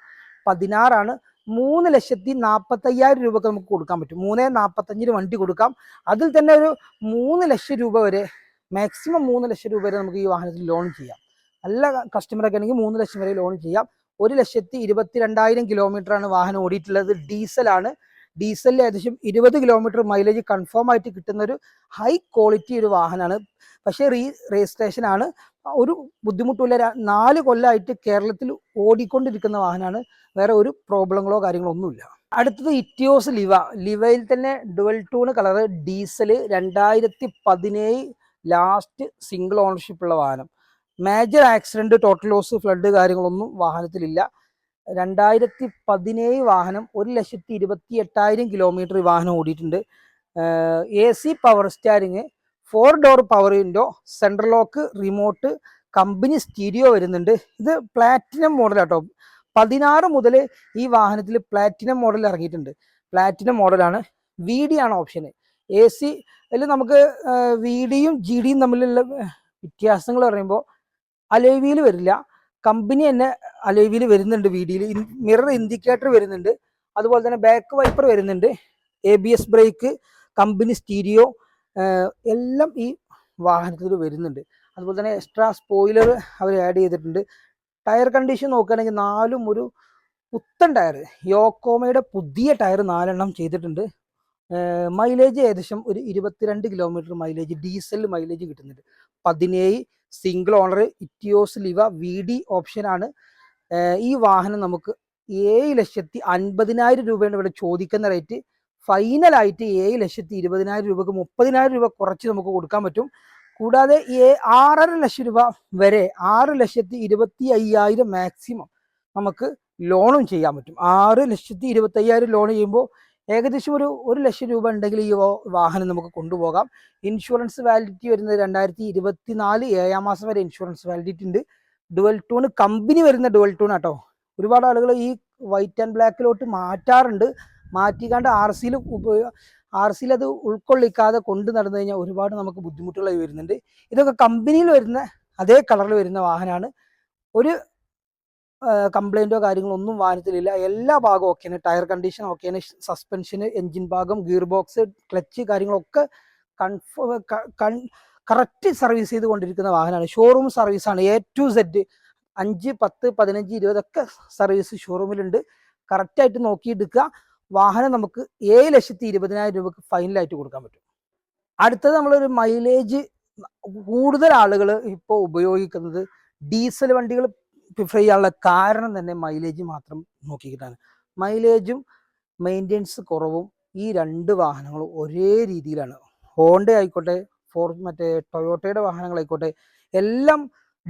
പതിനാറാണ്. മൂന്ന് ലക്ഷത്തി നാൽപ്പത്തയ്യായിരം രൂപക്ക് നമുക്ക് കൊടുക്കാൻ പറ്റും. മൂന്ന് നാൽപ്പത്തഞ്ചിന് വണ്ടി കൊടുക്കാം. അതിൽ തന്നെ ഒരു മൂന്ന് ലക്ഷം രൂപ വരെ മാക്സിമം മൂന്ന് ലക്ഷം രൂപ വരെ നമുക്ക് ഈ വാഹനത്തിൽ ലോൺ ചെയ്യാം. നല്ല കസ്റ്റമറൊക്കെ ആണെങ്കിൽ മൂന്ന് ലക്ഷം വരെ ലോൺ ചെയ്യാം. ഒരു ലക്ഷത്തി ഇരുപത്തി രണ്ടായിരം ആണ് വാഹനം ഓടിയിട്ടുള്ളത്. ഡീസലാണ് ഡീസലിൽ ഏകദേശം ഇരുപത് കിലോമീറ്റർ മൈലേജ് കൺഫേം ആയിട്ട് കിട്ടുന്ന ഒരു ഹൈ ക്വാളിറ്റി ഒരു വാഹനമാണ്. പക്ഷേ റീ രജിസ്ട്രേഷൻ ആണ്. ഒരു ബുദ്ധിമുട്ടില്ല നാല് കൊല്ലമായിട്ട് കേരളത്തിൽ ഓടിക്കൊണ്ടിരിക്കുന്ന വാഹനമാണ്. വേറെ ഒരു പ്രോബ്ലങ്ങളോ കാര്യങ്ങളോ ഒന്നുമില്ല. അടുത്തത് ഇറ്റിയോസ് ലിവ. ലിവയിൽ തന്നെ ഡുവൽ ടൂണ് കളർ ഡീസൽ രണ്ടായിരത്തി പതിനേഴ് ലാസ്റ്റ് സിംഗിൾ ഓണർഷിപ്പ് ഉള്ള വാഹനം. Major accident total loss flood കാര്യങ്ങളൊന്നും വാഹനത്തിലില്ല. രണ്ടായിരത്തി പതിനേഴ് വാഹനം ഒരു ലക്ഷത്തി ഇരുപത്തി എട്ടായിരം കിലോമീറ്റർ വാഹനം ഓടിയിട്ടുണ്ട്. A C power steering four door power window central lock remote company stereo വരുന്നുണ്ട്. ഇത് പ്ലാറ്റിനം മോഡലാട്ടോ പതിനാറ് മുതൽ ഈ വാഹനത്തിൽ പ്ലാറ്റിനം മോഡൽ ഇറങ്ങിയിട്ടുണ്ട്. പ്ലാറ്റിനം മോഡലാണ് വി ഡി ആണ് ഓപ്ഷന് എ സി അതിൽ നമുക്ക് വി ഡിയും ജി ഡിയും തമ്മിലുള്ള വ്യത്യാസങ്ങൾ പറയുമ്പോൾ അലോവിയിൽ വരില്ല. കമ്പനി തന്നെ അലോവിയിൽ വരുന്നുണ്ട് വി ഡിയിൽ മിറർ ഇൻഡിക്കേറ്റർ വരുന്നുണ്ട്. അതുപോലെ തന്നെ ബാക്ക് വൈപ്പർ വരുന്നുണ്ട്. A B S brake company stereo എല്ലാം ഈ വാഹനത്തിൽ വരുന്നുണ്ട്. അതുപോലെ തന്നെ എക്സ്ട്രാ സ്പോയിലർ അവർ ആഡ് ചെയ്തിട്ടുണ്ട്. ടയർ കണ്ടീഷൻ നോക്കുകയാണെങ്കിൽ നാലും ഒരു പുത്തൻ ടയർ യോക്കോമയുടെ പുതിയ ടയർ നാലെണ്ണം ചെയ്തിട്ടുണ്ട്. മൈലേജ് ഏകദേശം ഒരു ഇരുപത്തിരണ്ട് കിലോമീറ്റർ മൈലേജ് ഡീസൽ മൈലേജ് കിട്ടുന്നുണ്ട്. പതിനേഴ് single owner Etios Liva V D ഓപ്ഷനാണ് ഈ വാഹനം നമുക്ക് ഏഴ് ലക്ഷത്തി അൻപതിനായിരം രൂപയാണ് ഇവിടെ ചോദിക്കുന്ന റേറ്റ് ഫൈനലായിട്ട് ഏഴ് ലക്ഷത്തി ഇരുപതിനായിരം രൂപക്ക് മുപ്പതിനായിരം രൂപ കുറച്ച് നമുക്ക് കൊടുക്കാൻ പറ്റും. കൂടാതെ ഏ ആറര ലക്ഷം രൂപ വരെ ആറ് ലക്ഷത്തി ഇരുപത്തി അയ്യായിരം മാക്സിമം നമുക്ക് ലോണും ചെയ്യാൻ പറ്റും. ആറ് ലക്ഷത്തി ഇരുപത്തി അയ്യായിരം ലോൺ ചെയ്യുമ്പോൾ ഏകദേശം ഒരു ഒരു ലക്ഷം രൂപ ഉണ്ടെങ്കിൽ ഈ വാഹനം നമുക്ക് കൊണ്ടുപോകാം. ഇൻഷുറൻസ് വാലിഡിറ്റി വരുന്നത് രണ്ടായിരത്തി ഇരുപത്തി നാല് ഏഴാം മാസം വരെ ഇൻഷുറൻസ് വാലിഡിറ്റി ഉണ്ട്. ഡുവൽ ടൂൺ കമ്പനി വരുന്ന ഡുവൽ ടൂൺ ആട്ടോ. ഒരുപാട് ആളുകൾ ഈ വൈറ്റ് ആൻഡ് ബ്ലാക്കിലോട്ട് മാറ്റാറുണ്ട്. മാറ്റിക്കാണ്ട് ആർ സിയിൽ ആർ സിയിൽ അത് ഉൾക്കൊള്ളിക്കാതെ കൊണ്ട് നടന്നു കഴിഞ്ഞാൽ ഒരുപാട് നമുക്ക് ബുദ്ധിമുട്ടുകളായി വരുന്നുണ്ട്. ഇതൊക്കെ കമ്പനിയിൽ വരുന്ന അതേ കളറിൽ വരുന്ന വാഹനമാണ്. ഒരു കംപ്ലൈന്റോ കാര്യങ്ങളോ ഒന്നും വാഹനത്തിലില്ല. എല്ലാ ഭാഗവും ഓക്കെയാണ് ടയർ കണ്ടീഷൻ ഓക്കെയാണ് സസ്പെൻഷന് എൻജിൻ ഭാഗം ഗിയർ ബോക്സ് ക്ലച്ച് കാര്യങ്ങളൊക്കെ കൺഫേം കറക്റ്റ് സർവീസ് ചെയ്തുകൊണ്ടിരിക്കുന്ന വാഹനമാണ്. ഷോറൂം സർവീസാണ്. എ ടു സെഡ് അഞ്ച് പത്ത് പതിനഞ്ച് ഇരുപതൊക്കെ സർവീസ് ഷോറൂമിലുണ്ട്. കറക്റ്റായിട്ട് നോക്കിയെടുക്കുക. വാഹനം നമുക്ക് ഏഴ് ലക്ഷത്തി ഇരുപതിനായിരം രൂപക്ക് ഫൈനലായിട്ട് കൊടുക്കാൻ പറ്റും. അടുത്തത് നമ്മളൊരു മൈലേജ് കൂടുതൽ ആളുകൾ ഇപ്പോൾ ഉപയോഗിക്കുന്നത് ഡീസൽ വണ്ടികൾ പ്രിഫർ ചെയ്യാനുള്ള കാരണം തന്നെ മൈലേജ് മാത്രം നോക്കിയിട്ടാണ്. മൈലേജും മെയിന്റെനൻസ് കുറവും ഈ രണ്ട് വാഹനങ്ങളും ഒരേ രീതിയിലാണ്. ഹോണ്ട ആയിക്കോട്ടെ ഫോർ മറ്റേ ടൊയോട്ടയുടെ വാഹനങ്ങളായിക്കോട്ടെ എല്ലാം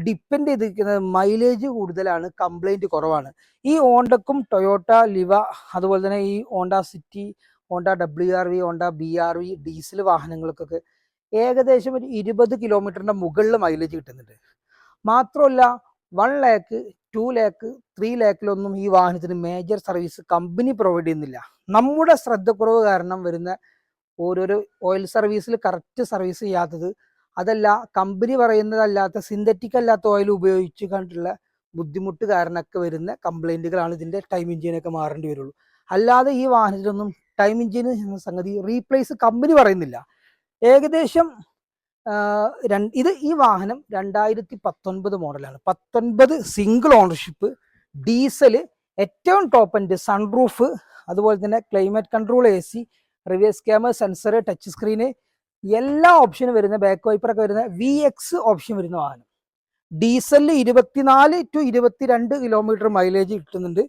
ഡിപ്പെൻഡ് ചെയ്തിരിക്കുന്നത് മൈലേജ് കൂടുതലാണ് കംപ്ലൈന്റ് കുറവാണ്. ഈ ഓണ്ടക്കും ടൊയോട്ട ലിവ അതുപോലെ തന്നെ ഈ Honda City Honda W R V Honda B R V diesel വാഹനങ്ങൾക്കൊക്കെ ഏകദേശം ഒരു ഇരുപത് കിലോമീറ്ററിന്റെ മുകളിൽ മൈലേജ് കിട്ടുന്നുണ്ട്. മാത്രമല്ല one lakh two lakh three ലാക്കിലൊന്നും ഈ വാഹനത്തിന് മേജർ സർവീസ് കമ്പനി പ്രൊവൈഡ് ചെയ്യുന്നില്ല. നമ്മുടെ ശ്രദ്ധക്കുറവ് കാരണം വരുന്ന ഓരോരോ ഓയിൽ സർവീസിൽ കറക്റ്റ് സർവീസ് ചെയ്യാത്തത് അതല്ല കമ്പനി പറയുന്നതല്ലാത്ത സിന്തറ്റിക് അല്ലാത്ത ഓയിൽ ഉപയോഗിച്ച് കണ്ടുള്ള ബുദ്ധിമുട്ട് കാരണമൊക്കെ വരുന്ന കംപ്ലൈന്റുകളാണ് ഇതിന്റെ ടൈം എഞ്ചിനൊക്കെ മാറേണ്ടി വരുള്ളൂ. അല്ലാതെ ഈ വാഹനത്തിലൊന്നും ടൈം എഞ്ചിന് എന്ന സംഗതി റീപ്ലേസ് കമ്പനി പറയുന്നില്ല. ഏകദേശം രണ്ട് ഇത് ഈ വാഹനം രണ്ടായിരത്തി പത്തൊൻപത് മോഡലാണ് പത്തൊൻപത് സിംഗിൾ ഓണർഷിപ്പ് ഡീസൽ ഏറ്റവും ടോപ്പ് എൻഡ് സൺറൂഫ് അതുപോലെ തന്നെ climate control A C reverse camera sensor touch screen എല്ലാ ഓപ്ഷനും വരുന്ന ബാക്ക് വൈപ്പറൊക്കെ വരുന്ന വി എക്സ് ഓപ്ഷൻ വരുന്ന വാഹനം. ഡീസലിൽ ഇരുപത്തിനാല് ടു ഇരുപത്തിരണ്ട് കിലോമീറ്റർ മൈലേജ് കിട്ടുന്നുണ്ട്.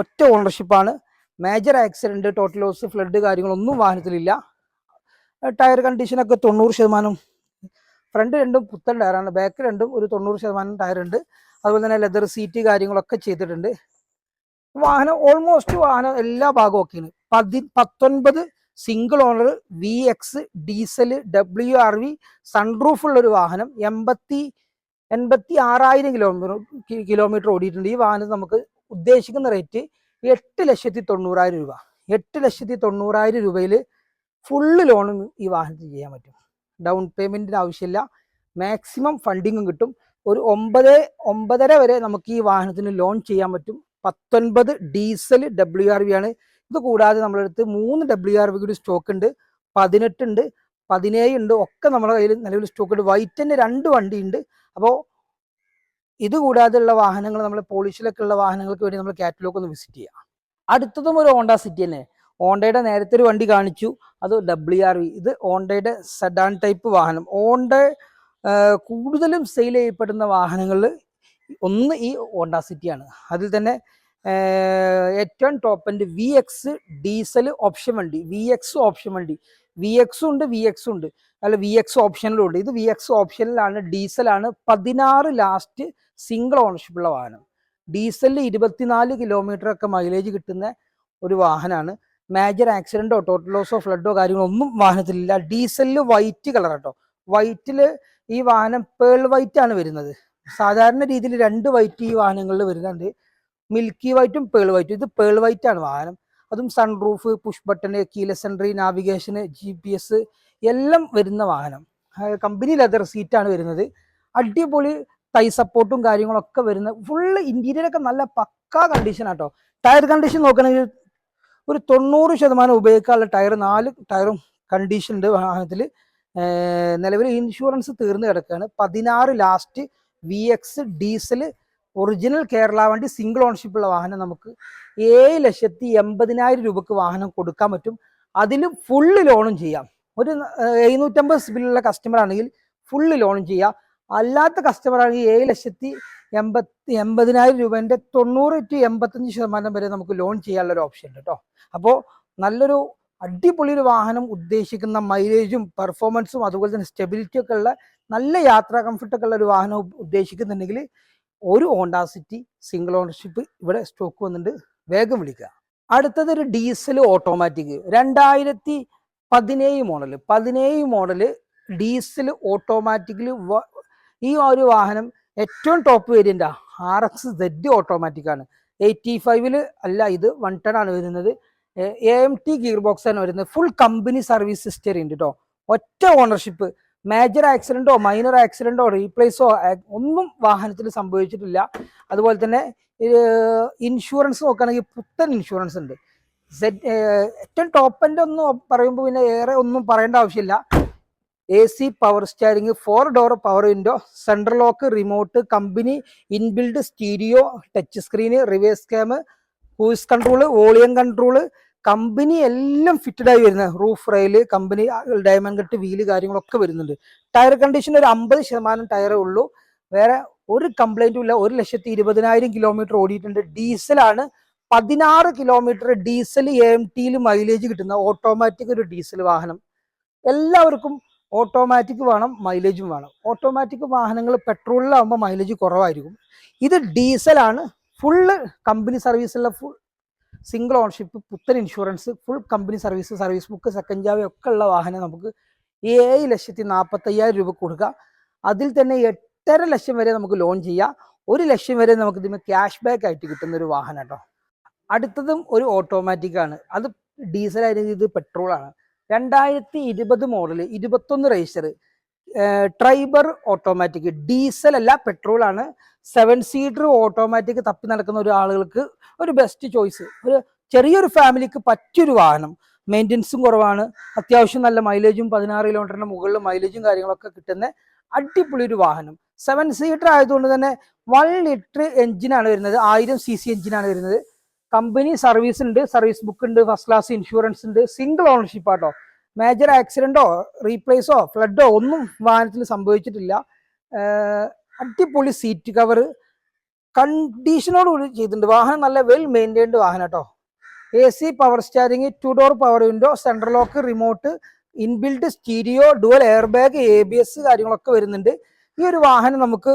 ഒറ്റ ഓണർഷിപ്പാണ് major accident total loss flood കാര്യങ്ങളൊന്നും വാഹനത്തിലില്ല. ടയർ കണ്ടീഷനൊക്കെ തൊണ്ണൂറ് ശതമാനം. ഫ്രണ്ട് രണ്ടും പുത്തൻ ടയറാണ് ബാക്ക് രണ്ടും ഒരു തൊണ്ണൂറ് ശതമാനം ടയർ ഉണ്ട്. അതുപോലെ തന്നെ ലെതർ സീറ്റ് കാര്യങ്ങളൊക്കെ ചെയ്തിട്ടുണ്ട്. വാഹനം ഓൾമോസ്റ്റ് വാഹനം എല്ലാ ഭാഗവും ഒക്കെയാണ് പതി പത്തൊൻപത് single owner V X diesel W R V sunroof ഉള്ള ഒരു വാഹനം എൺപത്തി എൺപത്തി ആറായിരം കിലോമീറ്റർ കിലോമീറ്റർ ഓടിയിട്ടുണ്ട്. ഈ വാഹനം നമുക്ക് ഉദ്ദേശിക്കുന്ന റേറ്റ് എട്ട് ലക്ഷത്തി തൊണ്ണൂറായിരം രൂപ. എട്ട് ലക്ഷത്തി തൊണ്ണൂറായിരം രൂപയിൽ ഫുള്ള് ലോണും ഈ വാഹനത്തിന് ചെയ്യാൻ പറ്റും. ഡൗൺ പേയ്മെന്റിന് ആവശ്യമില്ല. മാക്സിമം ഫണ്ടിങ്ങും കിട്ടും. ഒരു ഒമ്പത് ഒമ്പതര വരെ നമുക്ക് ഈ വാഹനത്തിന് ലോൺ ചെയ്യാൻ പറ്റും. പത്തൊൻപത് ഡീസൽ ഡബ്ല്യു ആർ വി ആണ്. ഇത് കൂടാതെ നമ്മുടെ അടുത്ത് മൂന്ന് ഡബ്ല്യു ആർ വിയുടെ സ്റ്റോക്ക് ഉണ്ട് പതിനെട്ട് ഉണ്ട് പതിനേഴ് ഉണ്ട് ഒക്കെ നമ്മുടെ കയ്യിൽ നിലവിൽ സ്റ്റോക്ക് ഉണ്ട്. വൈറ്റിന്റെ രണ്ട് വണ്ടി ഉണ്ട്. അപ്പോൾ ഇത് കൂടാതെയുള്ള വാഹനങ്ങൾ നമ്മൾ പോളിഷിലൊക്കെ ഉള്ള വാഹനങ്ങൾക്ക് വേണ്ടി നമ്മൾ കാറ്റലോഗ് ഒന്ന് വിസിറ്റ് ചെയ്യാം. അടുത്തതും ഒരു ഹോണ്ട സിറ്റി തന്നെ. ഹോണ്ടയുടെ നേരത്തെ ഒരു വണ്ടി കാണിച്ചു. അത് ഡബ്ല്യു ആർ വി ഇത് ഹോണ്ടയുടെ സെഡാൻ ടൈപ്പ് വാഹനം. ഹോണ്ട കൂടുതലും സെയിൽ ചെയ്യപ്പെടുന്ന വാഹനങ്ങളിൽ ഒന്ന് ഈ ഹോണ്ട സിറ്റിയാണ് അതിൽ തന്നെ ഏറ്റവും top end V X diesel option വണ്ടി. വി എക്സ് ഓപ്ഷൻ വണ്ടി. വി എക്സും ഉണ്ട് വി എക്സും ഉണ്ട്. അല്ല വി എക്സ് ഓപ്ഷനിലും ഉണ്ട്. ഇത് വി എക്സ് ഓപ്ഷനിലാണ് ഡീസലാണ് പതിനാറ് ലാസ്റ്റ് സിംഗിൾ ഓണർഷിപ്പുള്ള വാഹനം. ഡീസലിൽ ഇരുപത്തിനാല് കിലോമീറ്റർ ഒക്കെ മൈലേജ് കിട്ടുന്ന ഒരു വാഹനമാണ് മേജർ ആക്സിഡന്റോ ടോട്ടൽ ലോസോ ഫ്ലഡോ കാര്യങ്ങളോ ഒന്നും വാഹനത്തിലില്ല. ഡീസലിൽ വൈറ്റ് കളർ കേട്ടോ വൈറ്റിൽ ഈ വാഹനം പേൾ വൈറ്റ് ആണ് വരുന്നത്. സാധാരണ രീതിയിൽ രണ്ട് വൈറ്റ് ഈ വാഹനങ്ങളിൽ വരുന്നുണ്ട്. മിൽക്കി വൈറ്റും പേൾ വൈറ്റും ഇത് പേൾ വൈറ്റ് ആണ് വാഹനം. അതും sunroof push button keyless entry navigation G P S എല്ലാം വരുന്ന വാഹനം. കമ്പനി ലെതർ സീറ്റാണ് വരുന്നത്. അടിപൊളി തൈ സപ്പോർട്ടും കാര്യങ്ങളൊക്കെ വരുന്ന ഫുള്ള് ഇന്റീരിയറൊക്കെ നല്ല പക്കാ കണ്ടീഷൻ ആട്ടോ. ടയർ കണ്ടീഷൻ നോക്കണമെങ്കിൽ ഒരു തൊണ്ണൂറ് ശതമാനം ഉപയോഗിക്കാനുള്ള ടയർ നാല് ടയറും കണ്ടീഷൻ ഉണ്ട് വാഹനത്തിൽ. നിലവിൽ ഇൻഷുറൻസ് തീർന്നു കിടക്കുകയാണ്. പതിനാറ് last V X diesel original Kerala വണ്ടി സിംഗിൾ ഓണർഷിപ്പ് ഉള്ള വാഹനം നമുക്ക് ഏഴ് ലക്ഷത്തി എൺപതിനായിരം രൂപക്ക് വാഹനം കൊടുക്കാൻ പറ്റും. അതിൽ ഫുള്ള് ലോണും ചെയ്യാം. ഒരു എഴുന്നൂറ്റമ്പത് സിബിലുള്ള കസ്റ്റമർ ആണെങ്കിൽ ഫുള്ള് ലോണും ചെയ്യാം. അല്ലാത്ത കസ്റ്റമർ ആണെങ്കിൽ ഏഴ് ലക്ഷത്തി എൺപത്തി എൺപതിനായിരം രൂപേന്റെ തൊണ്ണൂറ് ടു എൺപത്തഞ്ച് ശതമാനം വരെ നമുക്ക് ലോൺ ചെയ്യാനുള്ള ഒരു ഓപ്ഷൻ ഉണ്ട് കേട്ടോ അപ്പോൾ നല്ലൊരു അടിപൊളി ഒരു വാഹനം ഉദ്ദേശിക്കുന്ന മൈലേജും പെർഫോമൻസും അതുപോലെ തന്നെ സ്റ്റെബിലിറ്റി ഒക്കെ ഉള്ള നല്ല യാത്രാ കംഫർട്ടൊക്കെ ഉള്ള ഒരു വാഹനം ഉദ്ദേശിക്കുന്നുണ്ടെങ്കിൽ ഒരു Honda City city single ownership ഇവിടെ സ്റ്റോക്ക് വന്നിട്ടുണ്ട് വേഗം വിളിക്കുക അടുത്തത് ഒരു ഡീസൽ ഓട്ടോമാറ്റിക് രണ്ടായിരത്തി പതിനേഴ് മോഡൽ പതിനേഴ് മോഡൽ ഡീസൽ ഓട്ടോമാറ്റിക്കിൽ ഈ ഒരു വാഹനം ഏറ്റവും top variant R X Z automatic ആണ്. എയ്റ്റി ഫൈവിൽ അല്ല ഇത് വൺ ടൺ ആണ് വരുന്നത്. A M T gear box ആണ് വരുന്നത്. ഫുൾ കമ്പനി സർവീസ് ഹിസ്റ്ററി ഉണ്ട് കേട്ടോ ഒറ്റ ഓണർഷിപ്പ് മേജർ ആക്സിഡന്റോ മൈനർ ആക്സിഡന്റോ റീപ്ലേസോ ഒന്നും വാഹനത്തിൽ സംഭവിച്ചിട്ടില്ല. അതുപോലെ തന്നെ ഇൻഷുറൻസ് നോക്കുകയാണെങ്കിൽ പുത്തൻ ഇൻഷുറൻസ് ഉണ്ട്. സെറ്റ് ഏറ്റവും ടോപ്പ് എന്റെ ഒന്നും പറയുമ്പോൾ പിന്നെ ഏറെ ഒന്നും പറയേണ്ട ആവശ്യമില്ല. A C power steering four door power window central lock remote company inbuilt stereo touch screen reverse cam cruise control volume control company എല്ലാം ഫിറ്റഡ് ആയി വരുന്നത് roof rail company diamond cut wheel കാര്യങ്ങളൊക്കെ വരുന്നുണ്ട്. ടയർ കണ്ടീഷൻ ഒരു അമ്പത് ശതമാനം ടയറേ ഉള്ളൂ. വേറെ ഒരു കംപ്ലൈന്റും ഇല്ല. ഒരു ലക്ഷത്തി ഇരുപതിനായിരം കിലോമീറ്റർ ഓടിയിട്ടുണ്ട്. ഡീസലാണ് പതിനാറ് കിലോമീറ്റർ ഡീസൽ എ എം ടിയിൽ മൈലേജ് കിട്ടുന്ന ഓട്ടോമാറ്റിക് ഒരു ഡീസൽ വാഹനം. എല്ലാവർക്കും ഓട്ടോമാറ്റിക് വേണം മൈലേജും വേണം. ഓട്ടോമാറ്റിക് വാഹനങ്ങൾ പെട്രോളിലാവുമ്പോൾ മൈലേജ് കുറവായിരിക്കും. ഇത് ഡീസലാണ് ഫുള്ള് കമ്പനി സർവീസുള്ള ഫുൾ സിംഗിൾ ഓൺഷിപ്പ് പുത്തൻ insurance full company service service book second Java ഒക്കെ ഉള്ള വാഹനം നമുക്ക് ഏഴ് ലക്ഷത്തി നാൽപ്പത്തയ്യായിരം രൂപ കൊടുക്കുക അതിൽ തന്നെ എട്ടര ലക്ഷം വരെ നമുക്ക് ലോൺ ചെയ്യാം. ഒരു ലക്ഷം വരെ നമുക്ക് ഇതിന് ക്യാഷ് ബാക്ക് ആയിട്ട് കിട്ടുന്ന ഒരു വാഹനം കേട്ടോ. അടുത്തതും ഒരു ഓട്ടോമാറ്റിക് ആണ്. അത് ഡീസൽ ആയിരുന്നു ഇത് പെട്രോൾ ആണ്. രണ്ടായിരത്തി ഇരുപത് മോഡൽ ഇരുപത്തൊന്ന് രജിസ്റ്റർ ട്രൈബർ ഓട്ടോമാറ്റിക്. ഡീസൽ അല്ല പെട്രോൾ ആണ്. സെവൻ സീറ്റർ ഓട്ടോമാറ്റിക് തപ്പി നടക്കുന്ന ഒരു ആളുകൾക്ക് ഒരു ബെസ്റ്റ് ചോയ്സ്. ഒരു ചെറിയൊരു ഫാമിലിക്ക് പറ്റിയൊരു വാഹനം. മെയിന്റനൻസും കുറവാണ്. അത്യാവശ്യം നല്ല മൈലേജും പതിനാറ് കിലോമീറ്ററിന് മുകളിൽ മൈലേജും കാര്യങ്ങളൊക്കെ കിട്ടുന്ന അടിപൊളി ഒരു വാഹനം. സെവൻ സീറ്റർ ആയതുകൊണ്ട് തന്നെ വൺ ലിറ്റർ എഞ്ചിനാണ് വരുന്നത്. ആയിരം സി സി എഞ്ചിനാണ് വരുന്നത്. കമ്പനി സർവീസ് ഉണ്ട്. സർവീസ് ബുക്ക് ഉണ്ട്. ഫസ്റ്റ് ക്ലാസ് ഇൻഷുറൻസ് ഉണ്ട്. സിംഗിൾ ഓണർഷിപ്പ് ആട്ടോ മേജർ ആക്സിഡന്റോ റീപ്ലേസോ ഫ്ലഡോ ഒന്നും വാഹനത്തിൽ സംഭവിച്ചിട്ടില്ല. അടിപൊളി സീറ്റ് കവർ കണ്ടീഷനോട് കൂടി ചെയ്തിട്ടുണ്ട്. വാഹനം നല്ല വെൽ മെയിന്റൈൻഡ് വാഹനം കേട്ടോ A C power steering two door power window central lock remote inbuilt stereo dual air bag A B S കാര്യങ്ങളൊക്കെ വരുന്നുണ്ട്. ഈ ഒരു വാഹനം നമുക്ക്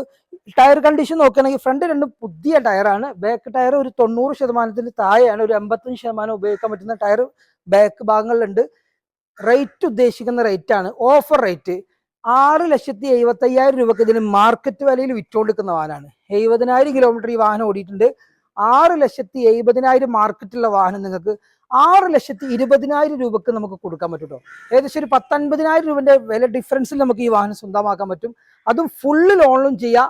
ടയർ കണ്ടീഷൻ നോക്കുകയാണെങ്കിൽ ഫ്രണ്ട് രണ്ട് പുതിയ ടയറാണ് ബാക്ക് ടയർ ഒരു തൊണ്ണൂറ് ശതമാനത്തിന് താഴെയാണ്. ഒരു എൺപത്തഞ്ച് ശതമാനം ഉപയോഗിക്കാൻ പറ്റുന്ന ടയർ ബാക്ക് ഭാഗങ്ങളിലുണ്ട്. റേറ്റ് ഉദ്ദേശിക്കുന്ന റേറ്റ് ആണ്. ഓഫർ റേറ്റ് ആറ് ലക്ഷത്തി എഴുപത്തി അയ്യായിരം രൂപക്ക് ഇതിന് മാർക്കറ്റ് വിലയിൽ വിറ്റുകൊണ്ടിരിക്കുന്ന വാഹനമാണ് എഴുപതിനായിരം കിലോമീറ്റർ ഈ വാഹനം ഓടിയിട്ടുണ്ട്. ആറ് ലക്ഷത്തി എഴുപതിനായിരം മാർക്കറ്റുള്ള വാഹനം നിങ്ങൾക്ക് ആറ് ലക്ഷത്തി ഇരുപതിനായിരം രൂപക്ക് നമുക്ക് കൊടുക്കാൻ പറ്റും കേട്ടോ ഏകദേശം ഒരു പത്തൊൻപതിനായിരം രൂപന്റെ വില ഡിഫറൻസിൽ നമുക്ക് ഈ വാഹനം സ്വന്തമാക്കാൻ പറ്റും. അതും ഫുള്ള് ലോണിലും ചെയ്യാം.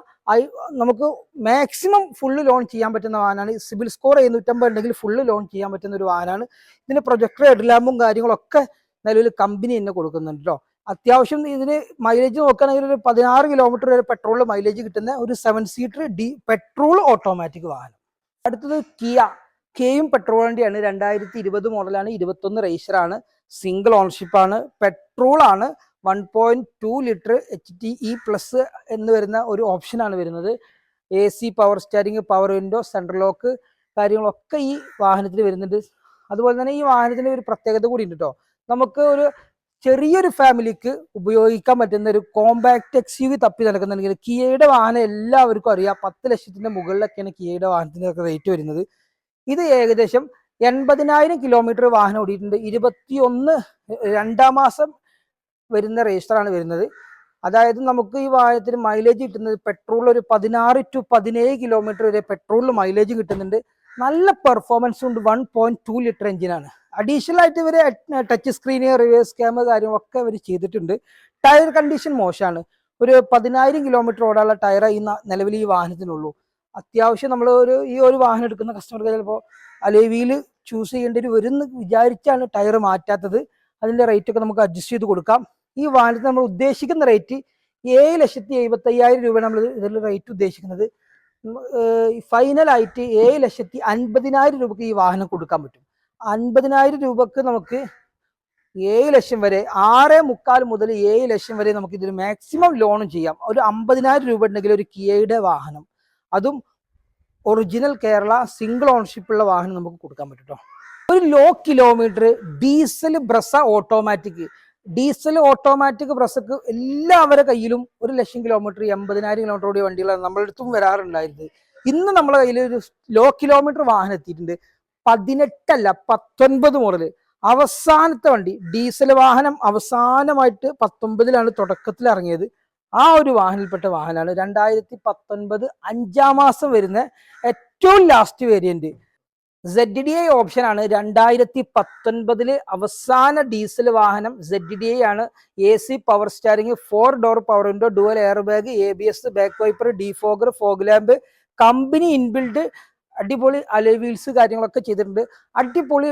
നമുക്ക് മാക്സിമം ഫുള്ള് ലോൺ ചെയ്യാൻ പറ്റുന്ന വാഹനമാണ് സിബിൽ സ്കോർ എഴുന്നൂറ്റമ്പത് ഉണ്ടെങ്കിൽ ഫുള്ള് ലോൺ ചെയ്യാൻ പറ്റുന്ന ഒരു വാഹനമാണ് ഇതിന് പ്രൊജക്ടർ ഹെഡ്ലാമ്പും കാര്യങ്ങളൊക്കെ നിലവിൽ കമ്പനി തന്നെ കൊടുക്കുന്നുണ്ട് കേട്ടോ അത്യാവശ്യം ഇതിന് മൈലേജ് നോക്കുകയാണെങ്കിൽ ഒരു പതിനാറ് കിലോമീറ്റർ വരെ പെട്രോൾ മൈലേജ് കിട്ടുന്ന ഒരു seven seater D petrol automatic വാഹനം. അടുത്തത് കിയ കെയും പെട്രോൾ വണ്ടിയാണ്. രണ്ടായിരത്തി ഇരുപത് മോഡലാണ് ഇരുപത്തൊന്ന് റേസറാണ് സിംഗിൾ ഓണർഷിപ്പാണ് ആണ്. One point two litre H T E plus എന്ന് വരുന്ന ഒരു ഓപ്ഷനാണ് വരുന്നത്. A C power steering power window central lock കാര്യങ്ങളൊക്കെ ഈ വാഹനത്തിൽ വരുന്നുണ്ട്. അതുപോലെ തന്നെ ഈ വാഹനത്തിന് ഒരു പ്രത്യേകത കൂടി ഉണ്ട് കേട്ടോ നമുക്ക് ഒരു ചെറിയൊരു ഫാമിലിക്ക് ഉപയോഗിക്കാൻ പറ്റുന്ന ഒരു കോമ്പാക്ട് എക്സ് യു വി തപ്പി നടക്കുന്നുണ്ടെങ്കിൽ കിയയുടെ വാഹനം എല്ലാവർക്കും അറിയാം. പത്ത് ലക്ഷത്തിന്റെ മുകളിലൊക്കെയാണ് കിയയുടെ വാഹനത്തിന്റെ റേറ്റ് വരുന്നത്. ഇത് ഏകദേശം എൺപതിനായിരം കിലോമീറ്റർ വാഹനം ഓടിയിട്ടുണ്ട്. ഇരുപത്തി ഒന്ന് രണ്ടാം മാസം വരുന്ന രജിസ്റ്ററാണ് വരുന്നത്. അതായത് നമുക്ക് ഈ വാഹനത്തിന് മൈലേജ് കിട്ടുന്നത് പെട്രോൾ ഒരു പതിനാറ് ടു പതിനേഴ് കിലോമീറ്റർ വരെ പെട്രോളിൽ മൈലേജ് കിട്ടുന്നുണ്ട്. നല്ല പെർഫോമൻസ് ഉണ്ട്. വൺ പോയിന്റ് ടു ലിറ്റർ എഞ്ചിനാണ് അഡീഷണൽ ആയിട്ട് ഇവർ ടച്ച് സ്ക്രീന് റിവേഴ്സ് ക്യാമറ കാര്യങ്ങളൊക്കെ ഇവർ ചെയ്തിട്ടുണ്ട്. ടയർ കണ്ടീഷൻ മോശമാണ്. ഒരു പതിനായിരം കിലോമീറ്റർ ഓടാനുള്ള ടയർ ഈ നിലവിൽ ഈ വാഹനത്തിനുള്ളൂ. അത്യാവശ്യം നമ്മൾ ഒരു ഈ ഒരു വാഹനം എടുക്കുന്ന കസ്റ്റമർക്ക് ചിലപ്പോൾ അലേവിയിൽ ചൂസ് ചെയ്യേണ്ടി വരുമെന്ന് വിചാരിച്ചാണ് ടയർ മാറ്റാത്തത്. അതിന്റെ റേറ്റ് ഒക്കെ നമുക്ക് അഡ്ജസ്റ്റ് ചെയ്ത് കൊടുക്കാം. ഈ വാഹനത്തിന് നമ്മൾ ഉദ്ദേശിക്കുന്ന റേറ്റ് ഏഴ് ലക്ഷത്തി എഴുപത്തി അയ്യായിരം രൂപ നമ്മൾ ഇതിൽ റേറ്റ് ഉദ്ദേശിക്കുന്നത്. ഫൈനൽ ആയിട്ട് ഏഴ് ലക്ഷത്തി അൻപതിനായിരം രൂപക്ക് ഈ വാഹനം കൊടുക്കാൻ പറ്റും. അൻപതിനായിരം രൂപക്ക് നമുക്ക് ഏഴ് ലക്ഷം വരെ ആറ് മുക്കാൽ മുതൽ ഏഴ് ലക്ഷം വരെ നമുക്ക് ഇതിൽ മാക്സിമം ലോണും ചെയ്യാം. ഒരു അമ്പതിനായിരം രൂപ ഉണ്ടെങ്കിൽ ഒരു കിയയുടെ വാഹനം. അതും ഒറിജിനൽ കേരള സിംഗിൾ ഓണർഷിപ്പ് ഉള്ള വാഹനം നമുക്ക് കൊടുക്കാൻ പറ്റും. ഒരു low kilometre diesel Brezza automatic diesel automatic പ്രസക്ക് എല്ലാവരുടെ കയ്യിലും ഒരു ലക്ഷം കിലോമീറ്റർ എൺപതിനായിരം കിലോമീറ്റർ ഓടിയ വണ്ടികളാണ് നമ്മളുടെ അടുത്തും വരാറുണ്ടായിരുന്നത്. ഇന്ന് നമ്മളെ കയ്യിൽ ഒരു ലോ കിലോമീറ്റർ വാഹനം എത്തിയിട്ടുണ്ട്. പതിനെട്ടല്ല പത്തൊൻപത് മുതൽ അവസാനത്തെ വണ്ടി ഡീസൽ വാഹനം അവസാനമായിട്ട് പത്തൊമ്പതിലാണ് തുടക്കത്തിൽ ഇറങ്ങിയത്. ആ ഒരു വാഹനത്തിൽപ്പെട്ട വാഹനമാണ്. രണ്ടായിരത്തി പത്തൊൻപത് അഞ്ചാം മാസം വരുന്ന ഏറ്റവും last variant Z D I option ആണ്. രണ്ടായിരത്തി പത്തൊൻപതിൽ അവസാന ഡീസൽ വാഹനം സെഡ് ഡി ഐ ആണ്. A C power steering four door power window dual air bag A B S back wiper defogger fog lamp company inbuilt അടിപൊളി alloy wheels കാര്യങ്ങളൊക്കെ ചെയ്തിട്ടുണ്ട്. അടിപൊളി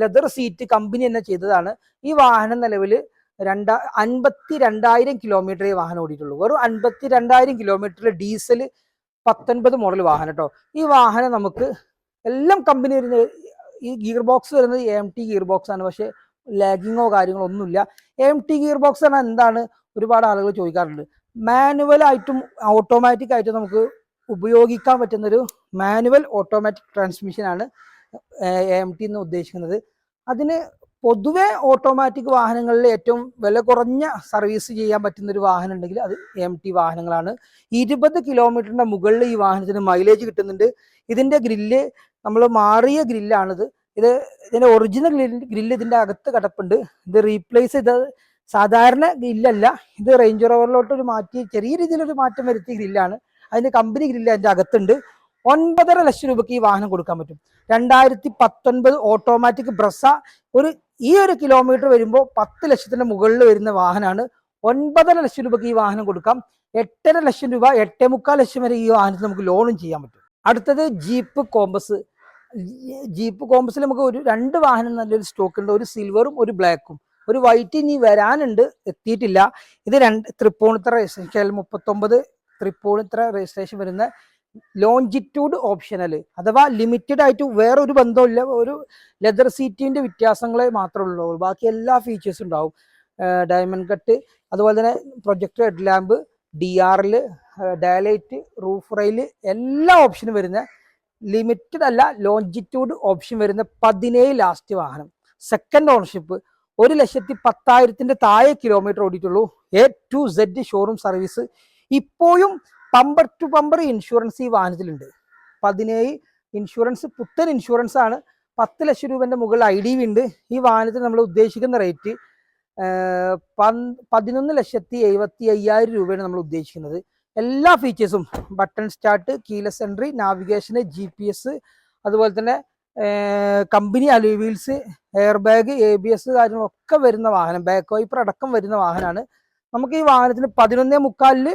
ലെതർ സീറ്റ് കമ്പനി തന്നെ ചെയ്തതാണ്. ഈ വാഹനം നിലവിൽ രണ്ടാ അൻപത്തി രണ്ടായിരം കിലോമീറ്റർ ഈ വാഹനം ഓടിയിട്ടുള്ളൂ. വെറും അൻപത്തി രണ്ടായിരം കിലോമീറ്ററിൽ ഡീസൽ പത്തൊൻപത് മോഡൽ വാഹനം കേട്ടോ ഈ വാഹനം നമുക്ക് എല്ലാം കമ്പനി വരുന്ന ഈ ഗിയർ ബോക്സ് വരുന്നത് എം ടി ഗിയർ ബോക്സ് ആണ്. പക്ഷേ ലാഗിങ്ങോ കാര്യങ്ങളോ ഒന്നുമില്ല. എം ടി ഗിയർ ബോക്സ് പറഞ്ഞാൽ എന്താണ്? ഒരുപാട് ആളുകൾ ചോദിക്കാറുണ്ട്. മാനുവൽ ആയിട്ടും ഓട്ടോമാറ്റിക് ആയിട്ടും നമുക്ക് ഉപയോഗിക്കാൻ പറ്റുന്നൊരു മാനുവൽ ഓട്ടോമാറ്റിക് ട്രാൻസ്മിഷൻ ആണ് എം ടി എന്ന് ഉദ്ദേശിക്കുന്നത്. അതിന് പൊതുവെ ഓട്ടോമാറ്റിക് വാഹനങ്ങളിൽ ഏറ്റവും വില കുറഞ്ഞ സർവീസ് ചെയ്യാൻ പറ്റുന്ന ഒരു വാഹനം ഉണ്ടെങ്കിൽ അത് എം ടി വാഹനങ്ങളാണ്. ഇരുപത് കിലോമീറ്ററിന്റെ മുകളിൽ ഈ വാഹനത്തിന് മൈലേജ് കിട്ടുന്നുണ്ട്. ഇതിന്റെ ഗ്രില്ല് നമ്മൾ മാറിയ ഗ്രില്ലാണിത്. ഇത് ഇതിന്റെ ഒറിജിനൽ ഗ്രില്ല് ഇതിന്റെ അകത്ത് കിടപ്പുണ്ട്. ഇത് റീപ്ലേസ് ചെയ്ത സാധാരണ ഗ്രില്ലല്ല. ഇത് റേഞ്ച് റോവറിലോട്ട് ഒരു മാറ്റി ചെറിയ രീതിയിലൊരു മാറ്റം വരുത്തിയ ഗ്രില്ലാണ്. അതിന്റെ കമ്പനി ഗ്രില്ല് അതിന്റെ അകത്തുണ്ട്. ഒൻപതര ലക്ഷം രൂപയ്ക്ക് ഈ വാഹനം കൊടുക്കാൻ പറ്റും. രണ്ടായിരത്തി പത്തൊൻപത് ഓട്ടോമാറ്റിക് ബ്രസ ഒരു ഈ ഒരു കിലോമീറ്റർ വരുമ്പോൾ പത്ത് ലക്ഷത്തിന്റെ മുകളിൽ വരുന്ന വാഹനമാണ് ഒൻപതര ലക്ഷം രൂപയ്ക്ക് ഈ വാഹനം കൊടുക്കാം. എട്ടര ലക്ഷം രൂപ എട്ടേ മുക്കാൽ ലക്ഷം വരെ ഈ വാഹനത്തിൽ നമുക്ക് ലോണും ചെയ്യാൻ പറ്റും. അടുത്തത് ജീപ്പ് കോമ്പസ് ജീപ്പ് കോമ്പസിൽ നമുക്ക് ഒരു രണ്ട് വാഹനം നല്ലൊരു സ്റ്റോക്ക് ഉണ്ട് ഒരു സിൽവറും ഒരു ബ്ലാക്കും. ഒരു വൈറ്റ് ഇനി വരാനുണ്ട്. എത്തിയിട്ടില്ല. ഇത് രണ്ട് തൃപ്പൂണിത്തറ രജിസ്ട്രേഷൻ മുപ്പത്തൊമ്പത് തൃപ്പൂണിത്തറ രജിസ്ട്രേഷൻ വരുന്ന ലോഞ്ചിറ്റ്യൂഡ് ഓപ്ഷനൽ അഥവാ ലിമിറ്റഡ് ആയിട്ട് വേറെ ഒരു ബന്ധമില്ല ഒരു ലെതർ സീറ്റിന്റെ വ്യത്യാസങ്ങളെ മാത്രമേ ഉള്ളൂ. ബാക്കി എല്ലാ ഫീച്ചേഴ്സും ഉണ്ടാവും. Diamond cut. അതുപോലെ തന്നെ പ്രൊജക്ട് ഹെഡ് ലാമ്പ് ഡി ആറിൽ ഡയലൈറ്റ് റൂഫ് റെയിൽ എല്ലാ ഓപ്ഷനും വരുന്ന ലിമിറ്റഡ് അല്ല ലോഞ്ചിറ്റ്യൂഡ് ഓപ്ഷൻ വരുന്ന പതിനേഴ് ലാസ്റ്റ് വാഹനം. സെക്കൻഡ് ഓണർഷിപ്പ് ഒരു ലക്ഷത്തി പത്തായിരത്തിന്റെ താഴെ kilometre ഓടിയിട്ടുള്ളൂ. A to Z showroom service ഇപ്പോഴും പമ്പർ ടു പമ്പർ ഇൻഷുറൻസ് ഈ വാഹനത്തിലുണ്ട്. പതിനേഴ് ഇൻഷുറൻസ് പുത്തൻ ഇൻഷുറൻസ് ആണ്. പത്ത് ലക്ഷം രൂപന്റെ മുകളിൽ ഐ ഡി ഉണ്ട്. ഈ വാഹനത്തിന് നമ്മൾ ഉദ്ദേശിക്കുന്ന റേറ്റ് പന്ത് പതിനൊന്ന് ലക്ഷത്തി എഴുപത്തി അയ്യായിരം രൂപയാണ് നമ്മൾ ഉദ്ദേശിക്കുന്നത്. എല്ലാ ഫീച്ചേഴ്സും button start keyless entry navigation G P S അതുപോലെ തന്നെ company alloy wheels air bag A B S കാര്യങ്ങളൊക്കെ വരുന്ന വാഹനം ബാക്ക് വൈപ്പർ അടക്കം വരുന്ന വാഹനമാണ്. നമുക്ക് ഈ വാഹനത്തിന് പതിനൊന്നേ മുക്കാലിൽ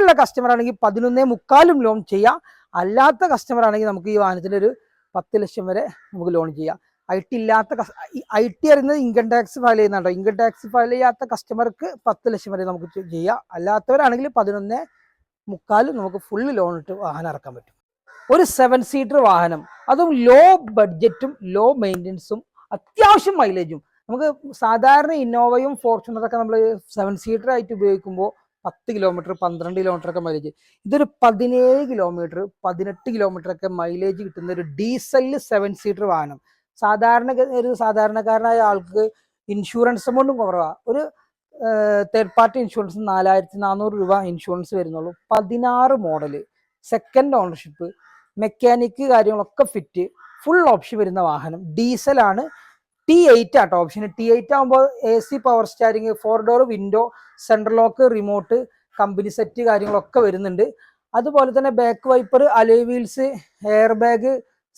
ഉള്ള കസ്റ്റമർ ആണെങ്കിൽ പതിനൊന്നേ മുക്കാലും ലോൺ ചെയ്യാം. അല്ലാത്ത കസ്റ്റമർ ആണെങ്കിൽ നമുക്ക് ഈ വാഹനത്തിന് ഒരു പത്ത് ലക്ഷം വരെ നമുക്ക് ലോൺ ചെയ്യാം. ഐ ടി ഇല്ലാത്ത ഐ ടി അറിയുന്നത് ഇൻകം ടാക്സ് ഫയൽ ചെയ്യുന്നുണ്ടോ. ഇൻകം ടാക്സ് ഫയൽ ചെയ്യാത്ത കസ്റ്റമർക്ക് പത്ത് ലക്ഷം വരെ നമുക്ക് ചെയ്യാം. അല്ലാത്തവരാണെങ്കിൽ പതിനൊന്ന് മുക്കാലും നമുക്ക് ഫുള്ള് ലോൺ ഇട്ട് വാഹനം ഇറക്കാൻ പറ്റും. ഒരു സെവൻ സീറ്റർ വാഹനം. അതും ലോ ബഡ്ജറ്റും ലോ മെയിന്റനൻസും അത്യാവശ്യം മൈലേജും നമുക്ക് സാധാരണ ഇന്നോവയും ഫോർച്യൂണറൊക്കെ നമ്മൾ സെവൻ സീറ്റർ ആയിട്ട് ഉപയോഗിക്കുമ്പോൾ പത്ത് കിലോമീറ്റർ പന്ത്രണ്ട് കിലോമീറ്റർ ഒക്കെ മൈലേജ് ഇതൊരു പതിനേഴ് കിലോമീറ്റർ പതിനെട്ട് കിലോമീറ്റർ ഒക്കെ മൈലേജ് കിട്ടുന്ന ഒരു ഡീസൽ സെവൻ സീറ്റർ വാഹനം. സാധാരണ ഒരു സാധാരണക്കാരനായ ആൾക്ക് ഇൻഷുറൻസ് എമൗണ്ടും കുറവാണ് ഒരു തേർഡ് പാർട്ടി ഇൻഷുറൻസ് നാലായിരത്തി നാനൂറ് രൂപ ഇൻഷുറൻസ് വരുന്നുള്ളൂ. പതിനാറ് മോഡൽ സെക്കൻഡ് ഓണർഷിപ്പ് മെക്കാനിക്ക് കാര്യങ്ങളൊക്കെ ഫിറ്റ് ഫുൾ ഓപ്ഷൻ വരുന്ന വാഹനം. ഡീസലാണ് T eight auto option T eight ആകുമ്പോൾ A C power steering four door window central lock remote company set കാര്യങ്ങളൊക്കെ വരുന്നുണ്ട്. അതുപോലെ തന്നെ back wiper alloy wheels air bag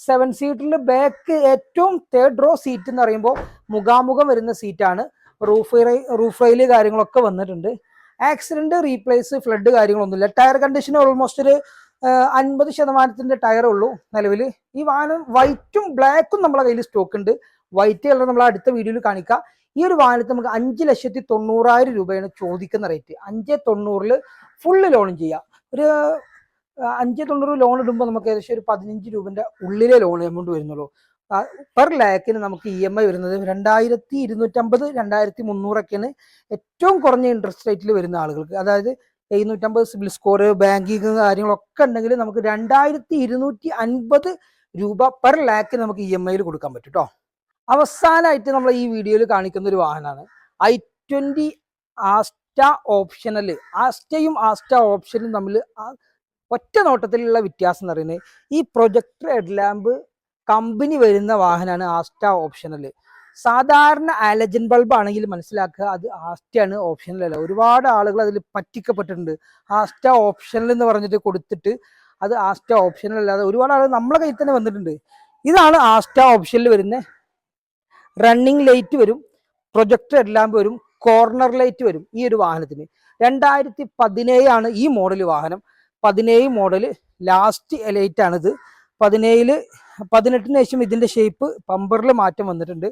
seven സീറ്റിൽ back ഏറ്റവും തേർഡ് റോ സീറ്റ് എന്ന് പറയുമ്പോൾ മുഖാമുഖം വരുന്ന സീറ്റാണ് റൂഫ് റൂഫ് റെയിൽ കാര്യങ്ങളൊക്കെ വന്നിട്ടുണ്ട്. ആക്സിഡന്റ് റീപ്ലേസ് ഫ്ലഡ് കാര്യങ്ങളൊന്നുമില്ല. ടയർ കണ്ടീഷൻ ഓൾമോസ്റ്റ് ഒരു അൻപത് ശതമാനത്തിന്റെ ടയർ ഉള്ളൂ നിലവിൽ ഈ വാഹനം വൈറ്റും ബ്ലാക്കും നമ്മളെ കയ്യിൽ സ്റ്റോക്ക് ഉണ്ട്. വൈറ്റ് കളർ നമ്മൾ അടുത്ത വീഡിയോയിൽ കാണിക്കാം. ഈ ഒരു വാഹനത്തിന് നമുക്ക് അഞ്ച് ലക്ഷത്തി തൊണ്ണൂറായിരം രൂപയാണ് ചോദിക്കുന്ന റേറ്റ് അഞ്ച് തൊണ്ണൂറിൽ ഫുള്ള് ലോണും ചെയ്യാം. ഒരു അഞ്ച് തൊണ്ണൂറ് ലോൺ ഇടുമ്പോൾ നമുക്ക് ഏകദേശം ഒരു പതിനഞ്ച് രൂപന്റെ ഉള്ളിലെ ലോൺ എമൗണ്ട് വരുന്നുള്ളൂ. പെർ ലാക്കിന് നമുക്ക് ഇ എം ഐ വരുന്നത് രണ്ടായിരത്തി ഇരുന്നൂറ്റമ്പത് രണ്ടായിരത്തി മുന്നൂറൊക്കെയാണ് ഏറ്റവും കുറഞ്ഞ ഇൻട്രസ്റ്റ് റേറ്റിൽ വരുന്ന ആളുകൾക്ക്. അതായത് എഴുന്നൂറ്റമ്പത് സിബിൽ സ്കോർ ബാങ്കിങ് കാര്യങ്ങളൊക്കെ ഉണ്ടെങ്കിൽ നമുക്ക് രണ്ടായിരത്തി ഇരുന്നൂറ്റി അൻപത് രൂപ പെർ ലാക്കിന് നമുക്ക് ഇ എം ഐയിൽ കൊടുക്കാൻ പറ്റും കേട്ടോ അവസാനമായിട്ട് നമ്മൾ ഈ വീഡിയോയിൽ കാണിക്കുന്ന ഒരു വാഹനമാണ് ഐ ട്വന്റി ആസ്റ്റ ഓപ്ഷനൽ ആസ്റ്റയും ആസ്റ്റ ഓപ്ഷനും തമ്മിൽ ഒറ്റ നോട്ടത്തിലുള്ള വ്യത്യാസം എന്ന് പറയുന്നത് ഈ പ്രൊജക്ടർ ഹെഡ് ഹെഡ്ലാമ്പ് കമ്പനി വരുന്ന വാഹനമാണ് ആസ്റ്റ ഓപ്ഷനൽ സാധാരണ ആലജൻ ബൾബ് ആണെങ്കിൽ മനസ്സിലാക്കുക അത് ആസ്റ്റയാണ് ഓപ്ഷനൽ അല്ല. ഒരുപാട് ആളുകൾ അതിൽ പറ്റിക്കപ്പെട്ടിട്ടുണ്ട്. ആസ്റ്റ ഓപ്ഷനൽ എന്ന് പറഞ്ഞിട്ട് കൊടുത്തിട്ട് അത് ആസ്റ്റ ഓപ്ഷനൽ അല്ലാതെ ഒരുപാട് ആളുകൾ നമ്മളെ കയ്യിൽ തന്നെ വന്നിട്ടുണ്ട്. ഇതാണ് ആസ്റ്റ ഓപ്ഷനിൽ വരുന്ന റണ്ണിങ് ലൈറ്റ് വരും പ്രൊജക്ടർ ഹെഡ്ലാമ്പ് വരും കോർണർ ലൈറ്റ് വരും ഈ ഒരു വാഹനത്തിന്. രണ്ടായിരത്തി പതിനേഴാണ് ഈ മോഡൽ വാഹനം. പതിനേഴ് മോഡൽ ലാസ്റ്റ് എലൈറ്റ് ആണിത്. പതിനേഴിൽ പതിനെട്ടിന് ശേഷം ഇതിന്റെ ഷേപ്പ് പമ്പറിൽ മാറ്റം വന്നിട്ടുണ്ട്.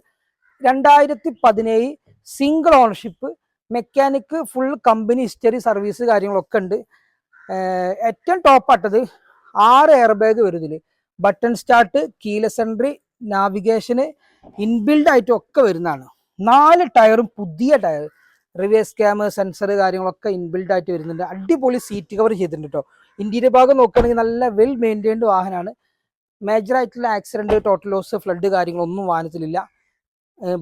രണ്ടായിരത്തി പതിനേഴ് single ownership mechanic full company history service കാര്യങ്ങളൊക്കെ ഉണ്ട്. ഏറ്റവും ടോപ്പ് ആട്ടത് ആറ് എയർ ബാഗ് വരും ഇതിൽ. Button start keyless entry navigation inbuilt ആയിട്ടും ഒക്കെ വരുന്നതാണ്. നാല് ടയറും പുതിയ ടയർ റിവേഴ്സ് ക്യാമ് സെൻസർ കാര്യങ്ങളൊക്കെ ഇൻബിൽഡ് ആയിട്ട് വരുന്നുണ്ട്. അടിപൊളി സീറ്റ് കവർ ചെയ്തിട്ടുണ്ട് കേട്ടോ ഇന്റീരിയർ ഭാഗം നോക്കുകയാണെങ്കിൽ നല്ല വെൽ മെയിന്റൈൻഡ് വാഹനമാണ് മേജർ ആയിട്ടുള്ള ആക്സിഡന്റ് ടോട്ടൽ ലോസ് ഫ്ലഡ് കാര്യങ്ങളൊന്നും വാഹനത്തിലില്ല.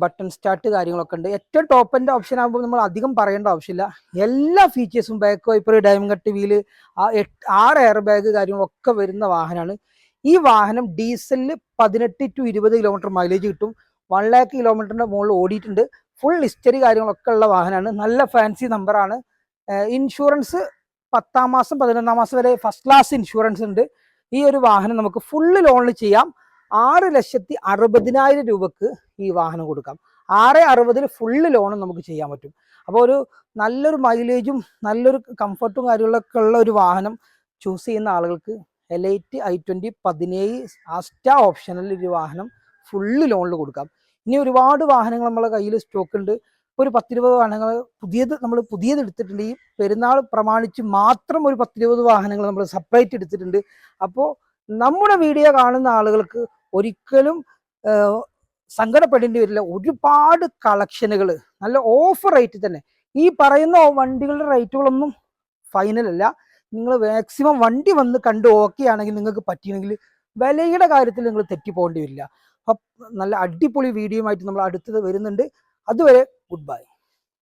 ബട്ടൺ സ്റ്റാർട്ട് കാര്യങ്ങളൊക്കെ ഉണ്ട്. ഏറ്റവും ടോപ്പ് എന്റെ ഓപ്ഷൻ ആകുമ്പോൾ നമ്മൾ അധികം പറയേണ്ട ആവശ്യമില്ല. എല്ലാ ഫീച്ചേഴ്സും back wiper diamond cut wheel ആറ് എയർ ബാഗ് കാര്യങ്ങളൊക്കെ വരുന്ന വാഹനമാണ് ഈ വാഹനം ഡീസലിൽ പതിനെട്ട് ടു ഇരുപത് കിലോമീറ്റർ മൈലേജ് കിട്ടും. വൺ ലാക്ക് കിലോമീറ്ററിന്റെ മുകളിൽ ഓടിയിട്ടുണ്ട്. ഫുൾ ഹിസ്റ്ററി കാര്യങ്ങളൊക്കെ ഉള്ള വാഹനമാണ് നല്ല ഫാൻസി നമ്പറാണ് ഇൻഷുറൻസ് പത്താം മാസം പതിനൊന്നാം മാസം വരെ ഫസ്റ്റ് ക്ലാസ് ഇൻഷുറൻസ് ഉണ്ട്. ഈ ഒരു വാഹനം നമുക്ക് ഫുള്ള് ലോണിൽ ചെയ്യാം. ആറ് ലക്ഷത്തി അറുപതിനായിരം രൂപക്ക് ഈ വാഹനം കൊടുക്കാം. ആറ് അറുപതിൽ ഫുള്ള് ലോണും നമുക്ക് ചെയ്യാൻ പറ്റും. അപ്പോൾ ഒരു നല്ലൊരു മൈലേജും നല്ലൊരു കംഫർട്ടും കാര്യങ്ങളൊക്കെ ഉള്ള ഒരു വാഹനം ചൂസ് ചെയ്യുന്ന ആളുകൾക്ക് എലൈറ്റ് ഐ ട്വന്റി പതിനേഴ് ആസ്റ്റ ഓപ്ഷനിൽ ഒരു വാഹനം ഫുള്ള് ലോണിൽ കൊടുക്കാം. ഇനി ഒരുപാട് വാഹനങ്ങൾ നമ്മളെ കയ്യിൽ സ്റ്റോക്ക് ഉണ്ട്. ഒരു പത്തിരുപത് വാഹനങ്ങൾ പുതിയത് നമ്മൾ പുതിയത് എടുത്തിട്ടുണ്ട്. ഈ പെരുന്നാൾ പ്രമാണിച്ച് മാത്രം ഒരു പത്തിരുപത് വാഹനങ്ങൾ നമ്മൾ സെപ്പറേറ്റ് എടുത്തിട്ടുണ്ട്. അപ്പോൾ നമ്മുടെ വീഡിയോ കാണുന്ന ആളുകൾക്ക് ഒരിക്കലും സങ്കടപ്പെടേണ്ടി വരില്ല. ഒരുപാട് കളക്ഷനുകൾ നല്ല ഓഫർ റേറ്റ് തന്നെ. ഈ പറയുന്ന വണ്ടികളുടെ റേറ്റുകളൊന്നും ഫൈനൽ അല്ല. നിങ്ങൾ മാക്സിമം വണ്ടി വന്ന് കണ്ട് ഓക്കെ ആണെങ്കിൽ നിങ്ങൾക്ക് പറ്റിയെങ്കിൽ വിലയുടെ കാര്യത്തിൽ നിങ്ങൾ തെറ്റിപ്പോകേണ്ടി വരില്ല. നല്ല അടിപൊളി വീഡിയോ ആയിട്ട് നമ്മൾ അടുത്തത് വരുന്നുണ്ട്. അതുവരെ ഗുഡ് ബൈ